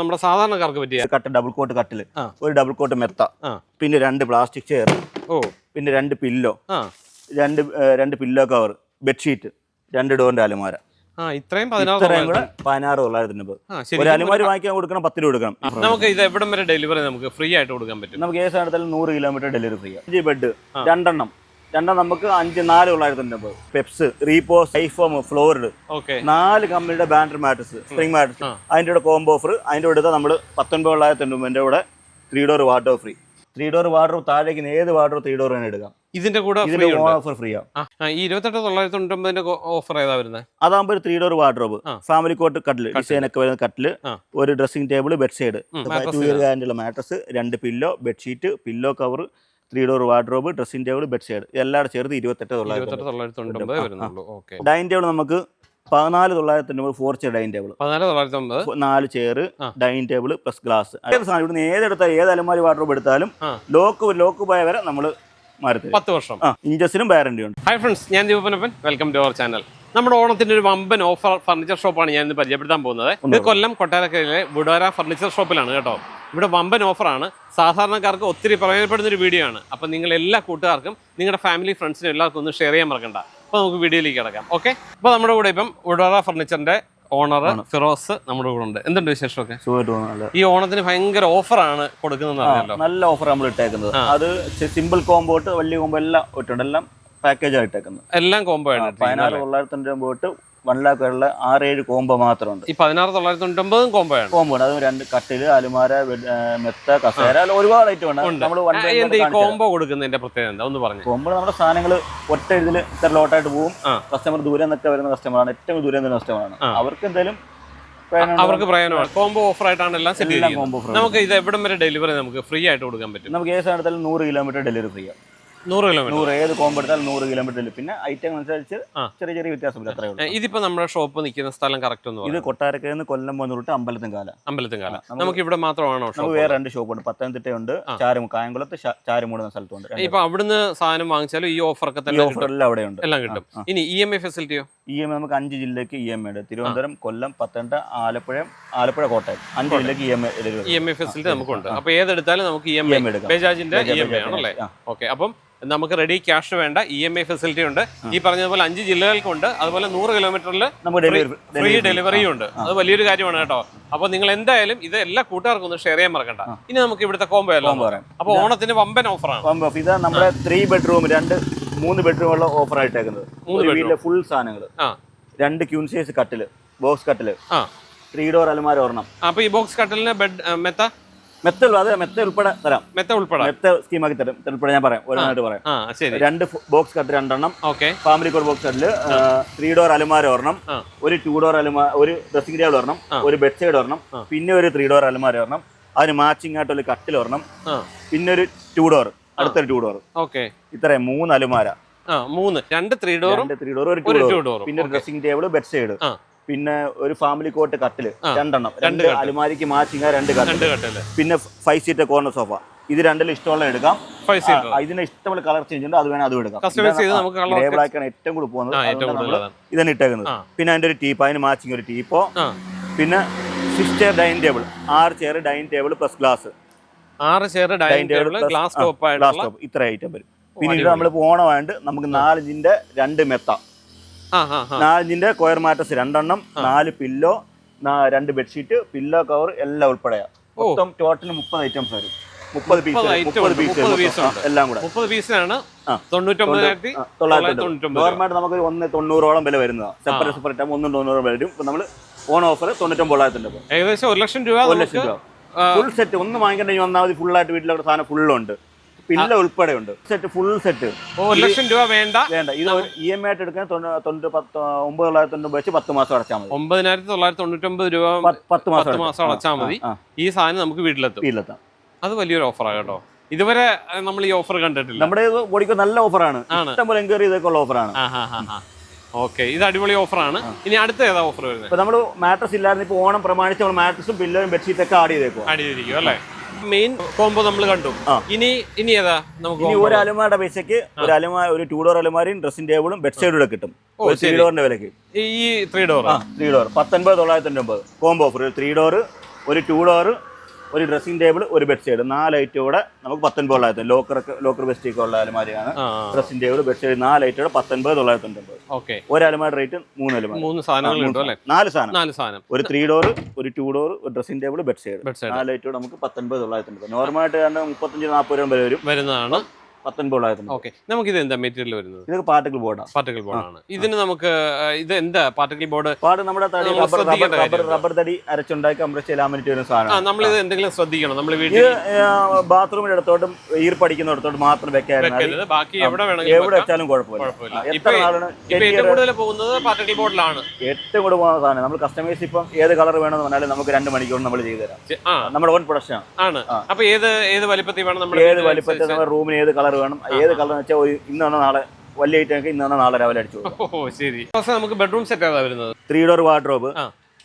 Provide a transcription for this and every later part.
നമ്മുടെ സാധാരണക്കാർക്ക് പറ്റിയ കട്ട് ഡബിൾ കോട്ട് കട്ടിൽ. ഒരു ഡബിൾ കോട്ട് മെത്ത. പിന്നെ രണ്ട് പ്ലാസ്റ്റിക് ചെയർ ഓ. പിന്നെ രണ്ട് പില്ലോ രണ്ട് രണ്ട് പില്ലോ കവർ ബെഡ്ഷീറ്റ് രണ്ട് ഡോറിന്റെ അലമാര. ഇത്രയും ഇത്രയും കൂടെ പതിനാറ് തൊള്ളായിരത്തി ഒരു അലമാര വാങ്ങിക്കാൻ കൊടുക്കണം പത്ത് രൂപ കൊടുക്കണം. നമുക്ക് ഇത് എവിടം വരെ ഡെലിവറി നമുക്ക് ഫ്രീ ആയിട്ട് കൊടുക്കാൻ പറ്റും? നമുക്ക് ഏത് സ്ഥാനത്താലും നൂറ് കിലോമീറ്റർ ഡെലിവറി ഫ്രീ അഞ്ച് ബെഡ്. രണ്ടെണ്ണം. രണ്ടെണ്ണം നമുക്ക് അഞ്ച് നാല് തൊള്ളായിരത്തി അമ്പത് പെപ്സ് റീപോ സൈഫോം ഫ്ലോറിഡ്. ഓക്കെ. നാല് കമ്പനിയുടെ ബാൻഡർ മാറ്റസ് സ്പ്രിംഗ് മാറ്റസ് ആ. അതിന്റെ കൂടെ കോംബോ ഓഫർ അതിന്റെ കൂടെ നമ്മൾ പത്തൊൻപത് തൊള്ളായിരത്തി തൊണ്ണൂറിന്റെ കൂടെ three door water free. Three door water താഴേക്ക് ഏത് വാട്ടർ ത്രീ ഡോർ തന്നെ എടുക്കാം. ഇതിന്റെ കൂടെ ഇതിന്റെ ഓഫർ ഫ്രീ ആണ് ഈ ഇരുപത്തെട്ട് തൊള്ളായിരത്തി തൊണ്ണൂറ്റൊമ്പതിന്റെ ഓഫർ ഏതാ വരുന്നത് അതാകുമ്പോൾ ഒരു three door wardrobe family cot കട്ടിൽ ഡിസൈൻ ഒക്കെ വരുന്ന കട്ടിൽ. ഒരു dressing table bed side two year ഗ്യാരണ്ടിയുള്ള mattress രണ്ട് pillow bedsheet pillow cover three door wardrobe dressing table bed side എല്ലാം ചേർത്ത് ഇരുപത്തെട്ട് തൊള്ളായിരത്തി ഡൈനിങ് ടേബിൾ നമുക്ക് പതിനാല് തൊള്ളായിരത്തി തൊണ്ണൂറ് ഫോർ ചെയർ ഡൈനിങ് ടേബിൾ പതിനാല് തൊള്ളായിരത്തി ഒമ്പത് നാല് chair. Dining table plus glass ഏത് സാധനം ഇവിടുന്ന് ഏതെടുത്താൽ ഏത് അലമാരി വാർഡ്രോബ് എടുത്താലും ലോക്ക് ലോക്ക് പോയ വരെ നമ്മൾ മാറി പത്ത് വർഷം. ഇഞ്ചസിനും വാറണ്ടി ഉണ്ട്. ഹൈ ഫ്രണ്ട്സ് ഞാൻ Deepanappan welcome to our channel നമ്മുടെ ഓണത്തിന്റെ ഒരു വമ്പൻ ഓഫർ ഫർണിച്ചർ ഷോപ്പാണ് ഞാൻ ഇന്ന് പരിചയപ്പെടുത്താൻ പോകുന്നത്. ഇത് കൊല്ലം കൊട്ടാരക്കരയിലെ ബുഡോര ഫർണിച്ചർ ഷോപ്പിലാണ് കേട്ടോ. ഇവിടെ വമ്പൻ ഓഫറാണ്. സാധാരണക്കാർക്ക് ഒത്തിരി പ്രയോജനപ്പെടുന്ന ഒരു വീഡിയോ ആണ്. അപ്പം നിങ്ങൾ എല്ലാ കൂട്ടുകാർക്കും നിങ്ങളുടെ ഫാമിലി ഫ്രണ്ട്സിനും എല്ലാവർക്കും ഒന്ന് ഷെയർ ചെയ്യാൻ മറക്കണ്ട. അപ്പോൾ നമുക്ക് വീഡിയോയിലേക്ക് കിടക്കാം. ഓക്കെ അപ്പോൾ നമ്മുടെ കൂടെ ഇപ്പം ബുഡോര ഫർണിച്ചറിന്റെ ഓണർ ഫിറോസ് നമ്മുടെ കൂടെ ഉണ്ട്. എന്തുണ്ട് വിശേഷമൊക്കെ? ഈ ഓണത്തിന് ഭയങ്കര ഓഫറാണ് കൊടുക്കുന്നത് നല്ല ഓഫർ നമ്മൾ ഇട്ടേക്കുന്നത്. അത് സിമ്പിൾ കോമ്പോട്ട് വലിയ കോമ്പോ എല്ലാം ഇട്ടുണ്ട് എല്ലാം പാക്കേജ് ആയിട്ടേക്കുന്നത് എല്ലാം കോംബോ ആണ് പതിനാറ് തൊള്ളായിരത്തി തൊണ്ണൂറ്റി തൊട്ട് വൺ ലാക്ക് വരെയുള്ള ആറ് ഏഴ് കോമ്പോ മാത്രമുണ്ട്. ഈ പതിനാറ് തൊള്ളായിരത്തി തൊണ്ണൂറ്റൊമ്പതും കോംബോ ആണ്. കോമ്പോ ഉണ്ട്. അതും രണ്ട് കട്ടിൽ അലുമാര മെത്ത കസേര ഒരുപാട് ഐറ്റം ഉണ്ട്. നമ്മൾ കോംബോ കൊടുക്കുന്നതിന്റെ പ്രത്യേകത എന്താ? ഒന്ന് പറഞ്ഞു. കോമ്പോ നമ്മുടെ സാധനങ്ങൾ ഒറ്റ ഇതിൽ ഇത്ര ലോട്ടായിട്ട് പോകും. കസ്റ്റമർ ദൂരെ നിന്നൊക്കെ വരുന്ന കസ്റ്റമറാണ് ഏറ്റവും ദൂരെ നിന്ന് കസ്റ്റമറാണ്. അവർക്ക് എന്തായാലും അവർക്ക് പ്രയോജനമാണ്. കോംബോ ഓഫർ ആയിട്ടാണ് എല്ലാം സെറ്റ് നമുക്ക് ഇത് എവിടം വരെ ഡെലിവറി നമുക്ക് ഫ്രീ ആയിട്ട് കൊടുക്കാൻ പറ്റും? നമുക്ക് ഏത് സാധനത്താലും നൂറ് കിലോമീറ്റർ ഡെലിവറി ഫ്രീ ആണ് നൂറ് കിലോമീറ്റർ നൂറ് ഏത് കോമ്പ് എടുത്താലും നൂറ് കിലോമീറ്ററിൽ പിന്നെ ഐറ്റം അനുസരിച്ച്. ചെറിയ ചെറിയ വ്യത്യാസമില്ല അത്രയേ ഉള്ളൂ. ഇതിപ്പോ നമ്മുടെ ഷോപ്പ് നിൽക്കുന്ന സ്ഥലം കറക്റ്റ് എന്ന് ഇത് കൊട്ടാരക്കരയിൽ നിന്ന് കൊല്ലം വന്നിട്ട് റൂട്ട് അമ്പലത്തും കാല. അമ്പലത്തുംകാല നമുക്ക് ഇവിടെ മാത്രമാണോ നമുക്ക് വേറെ രണ്ട് ഷോപ്പുണ്ട് പത്തനംതിട്ടയുണ്ട്. ചാരും കായംകുളത്ത് ചാരുമൂട് എന്ന സ്ഥലത്തുണ്ട്. ഇപ്പൊ അവിടുന്ന് സാധനം വാങ്ങിച്ചാലും ഈ ഓഫറൊക്കെ തന്നെ ഓഫർ എല്ലാം അവിടെ ഉണ്ട് എല്ലാം കിട്ടും. ഇനി ഇ എം ഐ ഫെസിലിറ്റിയോ ഇ എം നമുക്ക് അഞ്ച് ജില്ലയ്ക്ക് ഇ എം ഉണ്ട്. തിരുവനന്തപുരം കൊല്ലം പത്തനംതിട്ട ആലപ്പുഴ ആലപ്പുഴ കോട്ടയം. അഞ്ച് ജില്ലയ്ക്ക് E M E delivery M I facility നമുക്കുണ്ട്. അപ്പൊ ഏതെടുത്താലും നമുക്ക് ഇ എം ഐ ബജാജിന്റെ ഇ എം ഐ ആണല്ലേ ഓക്കെ അപ്പം നമുക്ക് റെഡി ക്യാഷ് വേണ്ട ഇ എം ഐ ഫെസിലിറ്റി ഉണ്ട്. ഈ പറഞ്ഞതുപോലെ അഞ്ച് ജില്ലകൾക്കുണ്ട്. അതുപോലെ നൂറ് കിലോമീറ്ററിൽ ഫ്രീ ഡെലിവറിയും ഉണ്ട്. അത് വലിയൊരു കാര്യമാണ് കേട്ടോ. അപ്പൊ നിങ്ങൾ എന്തായാലും ഇത് എല്ലാ കൂട്ടുകാർക്കും ഒന്ന് ഷെയർ ചെയ്യാൻ മറക്കണ്ട. ഇനി നമുക്ക് ഇവിടുത്തെ കോംബോ എല്ലാം അപ്പോൾ പറയാം. അപ്പൊ ഓണത്തിന് വമ്പൻ ഓഫറാണ് കോമ്പോ ഇത് നമ്മുടെ ത്രീ ബെഡ്റൂം രണ്ട് മൂന്ന് ബെഡ്റൂം ഉള്ള ഓഫർ ആയിട്ടേക്കുന്നത്. വീട്ടിലെ ഫുൾ സാധനങ്ങൾ രണ്ട് ക്യൂൺ സൈസ് കട്ടിൽ ബോക്സ് കട്ടിൽ. ആ. ത്രീ ഡോർ അലമാര ഒരെണ്ണം. അപ്പൊ ഈ ബോക്സ് കട്ടലിന് ബെഡ് മെത്ത? മെത്ത അത് മെത്ത ഉൾപ്പെടെ തരാം. മെത്ത ഉൾപ്പെടെ. മെത്ത സ്കീമാക്കി തരും. ഉൾപ്പെടെ ഞാൻ പറയാം. ഓരോന്നായിട്ട് പറയാം. രണ്ട് ബോക്സ് കട്ട് രണ്ടെണ്ണം. ഓക്കെ. ഫാമിലി കോർ ബോക്സ് കട്ടിൽ ത്രീ ഡോർ അലമാര ഒരെണ്ണം. ഒരു ടു ഡോർ അലമാര ഒരു ഡ്രസ്സിംഗ് ടേബിൾ ഒരെണ്ണം. ഒരു ബെഡ് സൈഡ് ഒരെണ്ണം. പിന്നെ ഒരു ത്രീ ഡോർ അലമാര ഒരെണ്ണം. അതിന് മാച്ചിങ് ആയിട്ട് ഒരു കട്ടിൽ ഒരെണ്ണം. പിന്നെ ഒരു ടു ഡോർ അടുത്തൊരു ടു ഡോർ ഓക്കെ. ഇത്രയും മൂന്ന് അലമാര. മൂന്ന്. രണ്ട് ത്രീ ഡോർ ത്രീ ഡോർ ഒരു ടു ഡോർ പിന്നെ ഡ്രസ്സിംഗ് ടേബിൾ ബെഡ് സൈഡ്. പിന്നെ ഒരു ഫാമിലി കോട്ട് കട്ടിൽ. രണ്ടെണ്ണം. രണ്ട് അലുമാരിക്ക് മാച്ചിങ് രണ്ട് കട്ടിൽ പിന്നെ ഫൈവ് സീറ്റ് കോർണർ സോഫ ഇത് രണ്ടിലും ഇഷ്ടമുള്ള എടുക്കാം. ഇതിന് ഇഷ്ടമുള്ള കളർ ചേഞ്ച് ഉണ്ട് അത് വേണം അതും എടുക്കാം. ഗ്രേ ബ്ലാക്ക് ആണ് ഏറ്റവും കൂടുതൽ പോകുന്നത്. ഇതാണ് ഇട്ടേക്കുന്നത്. പിന്നെ അതിന്റെ ഒരു ടീപ്പ് അതിന് മാച്ചിങ് ഒരു ടീപ്പോ പിന്നെ സിക്സ് ചെയർ ഡൈനിങ് ടേബിൾ ആറ് chair dining table plus glass ആറ് chair dining table glass top glass top ഇത്ര ഐറ്റം വരും. പിന്നെ ഇത്. നമ്മൾ ഓണമായിട്ട് നമുക്ക് നാലിഞ്ചിന്റെ രണ്ട് മെത്ത. നാലിഞ്ചിന്റെ കോയർ മാറ്റസ് രണ്ടെണ്ണം നാല് പില്ലോ രണ്ട് ബെഡ്ഷീറ്റ് പില്ലോ കവർ എല്ലാം ഉൾപ്പെടെയാ. മൊത്തം ടോട്ടൽ മുപ്പത് ഐറ്റംസ് വരും. മുപ്പത് പീസ് മുപ്പത് പീസ്. എല്ലാം കൂടെ. മുപ്പത് പീസിനാണ് ഗവൺമെന്റ് നമുക്ക് ഒന്ന് തൊണ്ണൂറോളം വില വരുന്നതാണ് സെപ്പറേറ്റ് സെപ്പറേറ്റ് ആകുമ്പോൾ ഒന്നും തൊണ്ണൂറ് വരും. ഇപ്പൊ നമ്മൾ ഓൺ ഓഫർ തൊണ്ണൂറ്റൊമ്പതിനായിരത്തിന്റെ ഏകദേശം ഒരു ലക്ഷം രൂപ ഒരു ലക്ഷം രൂപ. ഫുൾ സെറ്റ് ഒന്ന് വാങ്ങിക്കണ്ടെങ്കിൽ ഒന്നാമത് ഫുള്ളായിട്ട് ആയിട്ട് വീട്ടിലൊക്കെ സാധനം ഫുള്ളുണ്ട് പില്ല ഉൾപ്പെടെ ഉണ്ട് സെറ്റ് ഫുൾ സെറ്റ് ഒരു ലക്ഷം രൂപ വേണ്ട. വേണ്ട. ഇത് ഇ എം ഐ ആയിട്ട് എടുക്കാൻ ഒമ്പത് തൊള്ളായിരത്തി തൊണ്ണൂറ് വെച്ച് പത്ത് മാസം അടച്ചാൽ മതി. ഒമ്പതിനായിരത്തി തൊള്ളായിരത്തി തൊണ്ണൂറ്റൊമ്പത് രൂപ പത്ത് മാസം പത്ത് മാസം അടച്ചാൽ മതി. ഈ സാധനം നമുക്ക് വീട്ടിലെത്തും. വീട്ടിലെത്താം. അത് വലിയൊരു ഓഫറാണ് കേട്ടോ. ഇതുവരെ നമ്മൾ ഈ ഓഫർ കണ്ടിട്ടില്ല. നമ്മുടെ ബോഡിക്ക് നല്ല ഓഫറാണ് ആണ്. ഇഷ്ടംപോലെ എൻക്വയറി ചെയ്തൊക്കെയുള്ള ഓഫറാണ് ഓക്കെ ഇത് അടിപൊളി ഓഫറാണ് ഇനി അടുത്ത ഏതാ ഓഫർ വരുന്നത്? നമ്മൾ മാട്രസ് ഇല്ലായിരുന്നു ഇപ്പൊ ഓണം പ്രമാണിച്ച് നമ്മൾ മാട്രസും പില്ലറും ബെഡ്ഷീറ്റ് ഒക്കെ ആഡ് ചെയ്തേക്കും ആഡ് ചെയ്തിരിക്കും അല്ലേ? മെയിൻ കോംബോ നമ്മൾ കണ്ടു. ഇനി ഇനി ഏതാ നമുക്ക് ഇനി ഒരു അലമാരുടെ പൈസക്ക് ഒരു അലമാര ഒരു ടൂ ഡോർ അലമാരയും ഡ്രസ്സിംഗ് ടേബിളും ബെഡ് സൈഡും കൂടെ കിട്ടും. ഒരു ത്രീ. ഡോറിന്റെ വിലക്ക്. ഈ ത്രീ ഡോർ ത്രീ ഡോർ പത്തൊൻപത് തൊള്ളായിരത്തി തൊണ്ണൂറ് കോംബോ ഓഫർ ത്രീ ഡോർ ഒരു ടൂ ഡോർ ഒരു ഡ്രസ്സിംഗ് ടേബിൾ ഒരു ബെഡ് സൈഡ് നാല് ഐറ്റം കൂടെ നമുക്ക് പത്തൊൻപത് തൊള്ളായിരത്തി ലോക്കർ ലോക്കർ ബെസ്റ്റ് ഒക്കെ ഉള്ള അലമാരിയാണ് ഡ്രസ്സിംഗ് ടേബിൾ ബെഡ് സൈഡ് നാല് ഐറ്റം കൂടെ പത്തൊൻപത് തൊള്ളായിരത്തി തൊണ്ണൂറ്റൊമ്പത് ഓക്കെ. ഒരു അലമാരി റേറ്റ് മൂന്ന് അലമാരി മൂന്ന് സാധനങ്ങൾ നാല് സാധനം. നാല് സാധനം. ഒരു ത്രീ ഡോർ ഒരു ടു ഡോർ ഒരു ഡ്രസ്സിംഗ് ടേബിൾ ബെഡ് സൈഡ് നാല് ഐറ്റം നമുക്ക് പത്തൊൻപത് തൊള്ളായിരത്തി തൊണ്ണൂറ് നോർമലായിട്ട് മുപ്പത്തഞ്ച് നാൽപ്പത് രൂപ വരെ വരും. വരുന്നതാണ്. പത്തൊൻപത് ഓക്കെ. നമുക്ക് ഇത് എന്താ മെറ്റീരിയൽ വരുന്നത്? ഇതൊക്കെ പാർട്ടിക്കൽ ബോർഡാണ് പാർട്ടിക്കൽ ബോർഡാണ് ഇതിന് നമുക്ക് ഇത് എന്താ? പാർട്ടിക്കൽ ബോർഡ് പാട് നമ്മുടെ തടി റബ്ബർ റബ്ബർ തടി അരച്ചുണ്ടാക്കി അമ്രച്ച് ലാമിനേറ്റ് വരുന്ന ആ നമ്മൾ ഇത് എന്തെങ്കിലും ശ്രദ്ധിക്കണം. നമ്മൾ വീട്ടിൽ ബാത്റൂമിന്റെ അടുത്തോട്ടും ഈർപ്പടിക്കുന്നിടത്തോട്ട് മാത്രം വെക്കായിരുന്നു ബാക്കി എവിടെ വേണമെങ്കിലും എവിടെ വെച്ചാലും കുഴപ്പമില്ല. എത്ര നാളാണ്? ഏറ്റവും കൂടുതൽ പോകുന്നത് പാർട്ടിക്കൽ ബോർഡിലാണ് ഏറ്റവും കൂടുതൽ പോകുന്ന സാധനം. നമ്മൾ കസ്റ്റമൈസ് ഇപ്പം ഏത് കളർ വേണമെന്ന് പറഞ്ഞാലും നമുക്ക് രണ്ട് മണിക്കൂർ നമ്മൾ ചെയ്തു തരാം നമ്മുടെ ഓൺ പ്രൊഡക്ഷൻ ആണ്. അപ്പൊ ഏത് ഏത് വലിപ്പത്തിൽ വേണം നമ്മൾ ഏത് വലിപ്പത്തിൽ നമ്മുടെ റൂമിന് ഏത് കളർ വേണം. ഏത് കളർ വെച്ചാൽ ഒരു ഇന്ന് വന്ന നാളെ വലിയ ഐറ്റം ഇന്ന് വന്ന നാളെ രാവിലെ അടിച്ചു കൊടുക്കും. ഓ ശരി. പക്ഷേ നമുക്ക് ബെഡ്റൂം സെറ്റ് ഏതാ വരുന്നത്? Three door wardrobe.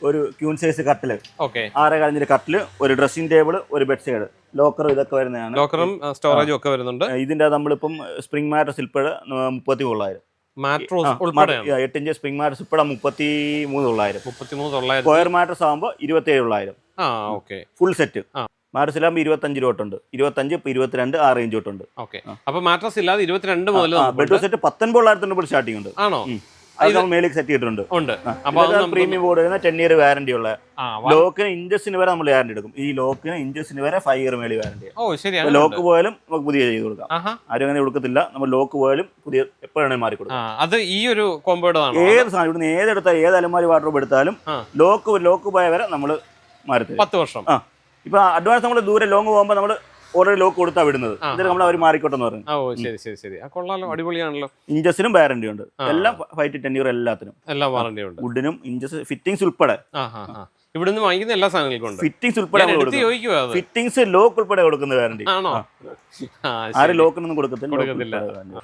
ഒരു ക്യൂൺ സൈസ് കട്ടിൽ ഓക്കെ. ആറ് കളഞ്ഞൊരു കട്ടിൽ ഒരു ഡ്രസ്സിംഗ് ടേബിൾ ഒരു ബെഡ് സൈഡ് ലോക്കറും ഇതൊക്കെ വരുന്നതാണ്. ലോക്കറും സ്റ്റോറേജും ഒക്കെ വരുന്നുണ്ട്. ഇതിന്റെ നമ്മളിപ്പം സ്പ്രിംഗ് മാറ്റസ് ഉൾപ്പെടെ മുപ്പത്തി തൊള്ളായിരം മാട്രോസ് ഉൾപ്പെടെയാണ്? എട്ട് ഇഞ്ച് സ്പ്രിംഗ് മാറ്റസ് ഉൾപ്പെടെ മുപ്പത്തി മൂന്ന് തൊള്ളായിരം. മുപ്പത്തി മൂന്ന് തൊള്ളായിരം സ്ക്വയർ മാറ്റസ് ആകുമ്പോൾ ഇരുപത്തി തൊള്ളായിരം ആ ഓക്കെ. ഫുൾ സെറ്റ് ആ. മാറ്റസിലാകുമ്പോൾ ഇരുപത്തഞ്ച് രൂപ തൊട്ടുണ്ട്. ഇരുപത്തഞ്ച് ഇപ്പൊ ഇരുപത്തിരണ്ട് ആറ് ഇഞ്ച് തൊട്ടുണ്ട്. ഓക്കെ. അപ്പൊ മാട്രസ് ഇല്ലാതെ ഇരുപത്തിരണ്ട് മുതൽ ബെഡ് സെറ്റ് പത്തൊൻപത് തൊള്ളായിരത്തി തൊണ്ണൂറ് സ്റ്റാർട്ടിംഗ് ഉണ്ട്. ആണോ? മേലേക്ക് സെറ്റ് ചെയ്തിട്ടുണ്ട്. Premium board ten year warranty ഉള്ള. ലോക്കിന് ഇഞ്ചസിന് വരെ നമ്മൾ വാറന്റി എടുക്കും. ഈ ലോക്കിന് ഇഞ്ചസിന് വരെ ഫൈവ് ഇയർ മേളിൽ വാറന്റി ഓ ശരിയാണ് ലോക്ക് പോയാലും നമുക്ക് പുതിയ ചെയ്ത് കൊടുക്കാം. ആരും അങ്ങനെ കൊടുക്കത്തില്ല. നമ്മൾ ലോക്ക് പോയാലും പുതിയ എപ്പോഴാണ് മാറി കൊടുക്കും. അത് ഈ ഒരു കോമ്പോയുടെ ആണോ? ഏത് സാധനം ഇവിടുന്ന് ഏതെടുത്താലും ഏത് അലമാരി വാട്ടർ എടുത്താലും ലോക്ക് ലോക്ക് പോയ വരെ നമ്മൾ മാറി പത്ത് വർഷം. ആ. ഇപ്പൊ അഡ്വാൻസ് നമ്മൾ ദൂരെ ലോങ് പോകുമ്പോൾ നമ്മൾ ഓൾറെഡി ലോക്ക് കൊടുത്താ വിടുന്നത്. എന്നിട്ട് നമ്മൾ അവർ മാറിക്കോട്ടെ എന്ന് പറഞ്ഞു. ഓ ശരി ശരി ശരി. കൊള്ളാലോ അടിപൊളിയാണല്ലോ. ഇഞ്ചസിനും വാറന്റി ഉണ്ട്. എല്ലാം ഫൈവ് ടു ടെൻ ഇയർ എല്ലാത്തിനും. എല്ലാം വാറണ്ടി ഉണ്ട്. വുഡിനും ഇഞ്ചസ് ഫിറ്റിംഗ്സ് ഉൾപ്പെടെ. ഇവിടുന്ന് വാങ്ങിക്കുന്ന എല്ലാ സാധനങ്ങൾക്കും ഉണ്ട്. ഫിറ്റിംഗ്സ് ഉൾപ്പെടെ ഫിറ്റിംഗ്സ് ലോക്ക് ഉൾപ്പെടെ കൊടുക്കുന്ന വാറന്റി ആണോ? ആര്. ലോക്കിനൊന്നും കൊടുക്കത്തില്ല. കൊടുക്കത്തില്ല.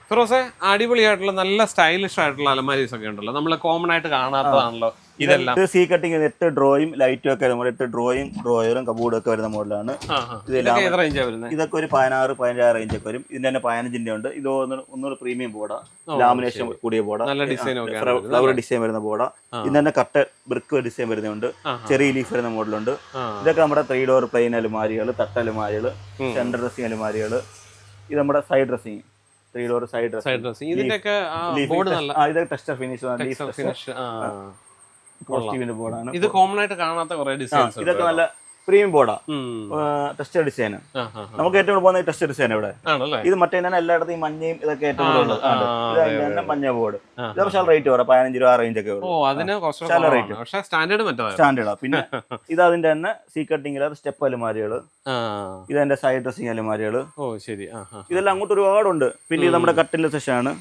ഫിറോസെ അടിപൊളിയായിട്ടുള്ള നല്ല സ്റ്റൈലിഷ് ആയിട്ടുള്ള അലമാരീസ് ഒക്കെ ഉണ്ടല്ലോ. നമ്മൾ കോമൺ ആയിട്ട് കാണാത്തതാണല്ലോ. ഇതെല്ലാം. ഇത് സീ കട്ടിങ് എട്ട് ഡ്രോയും ലൈറ്റും ഒക്കെ നമ്മൾ എട്ട് ഡ്രോയും ഡ്രോയറും കബൂഡും ഒക്കെ വരുന്ന മോഡലാണ് ആ. ഇതൊക്കെ ഒരു പതിനാറ് പതിനഞ്ചാറ് റേഞ്ച് ഒക്കെ വരും. ഇതിന്റെ തന്നെ പതിനഞ്ചിന്റെ ഉണ്ട്. ഇത് ഒന്ന് ഒന്നുകൂടെ പ്രീമിയം ബോർഡാ ലാമിനേഷൻ കൂടിയ ബോർഡാ ഫ്ലവർ ഡിസൈൻ വരുന്ന ബോർഡാ ആ. തന്നെ കട്ട് ബ്രിക്ക് ഡിസൈൻ വരുന്നുണ്ട്. ചെറിയ ലീഫ് വരുന്ന മോഡലുണ്ട് ഇതൊക്കെ നമ്മുടെ ത്രീ ഡോർ പ്ലെയിൻ അലുമാരികൾ തട്ടലുമാരികൾ ഉം. സെന്റർ ഡ്രസ്സിംഗ് അലുമാരികൾ. ഇത് നമ്മുടെ side dressing three door side dressing ഇതിന്റെയൊക്കെ ബോർഡ് നല്ല ഇതൊക്കെ ടെക്സ്റ്റർ ഫിനിഷ് ഫിനിഷ് പോസിറ്റീവിന്റെ ബോർഡാണ് ഇത് കോമൺ ആയിട്ട് കാണാത്ത കുറെ ഡിസൈൻസ് ഇതൊക്കെ നല്ല പ്രീമിയം ബോർഡാ ടെസ്റ്റർ ഡിസൈൻ നമുക്ക് ഏറ്റവും കൂടുതൽ പോകുന്ന ടെസ്റ്റ് ഡിസൈൻ ഇവിടെ. ഇത് മറ്റേ തന്നെ എല്ലായിടത്തും ഈ മഞ്ഞയും ഇതൊക്കെ ഏറ്റവും കൂടുതൽ മഞ്ഞ ബോർഡ്. ഇത് പക്ഷേ റേറ്റ് പറയാം പതിനഞ്ച് രൂപ റേഞ്ച് ഒക്കെ. പക്ഷെ സ്റ്റാൻഡേർഡ് സ്റ്റാൻഡേർഡാ പിന്നെ ഇത് അതിന്റെ തന്നെ സീ കട്ടിംഗ് സ്റ്റെപ്പ് അലുമാരികൾ. ആ. ഇത് അതിന്റെ സൈഡ് ഡ്രസ്സിംഗ് അലുമാരികൾ. ഇതെല്ലാം അങ്ങോട്ട് ഒരുപാടുണ്ട്. പിന്നെ ഇത് നമ്മുടെ കട്ടിലെ സെഷൻ ആണ്.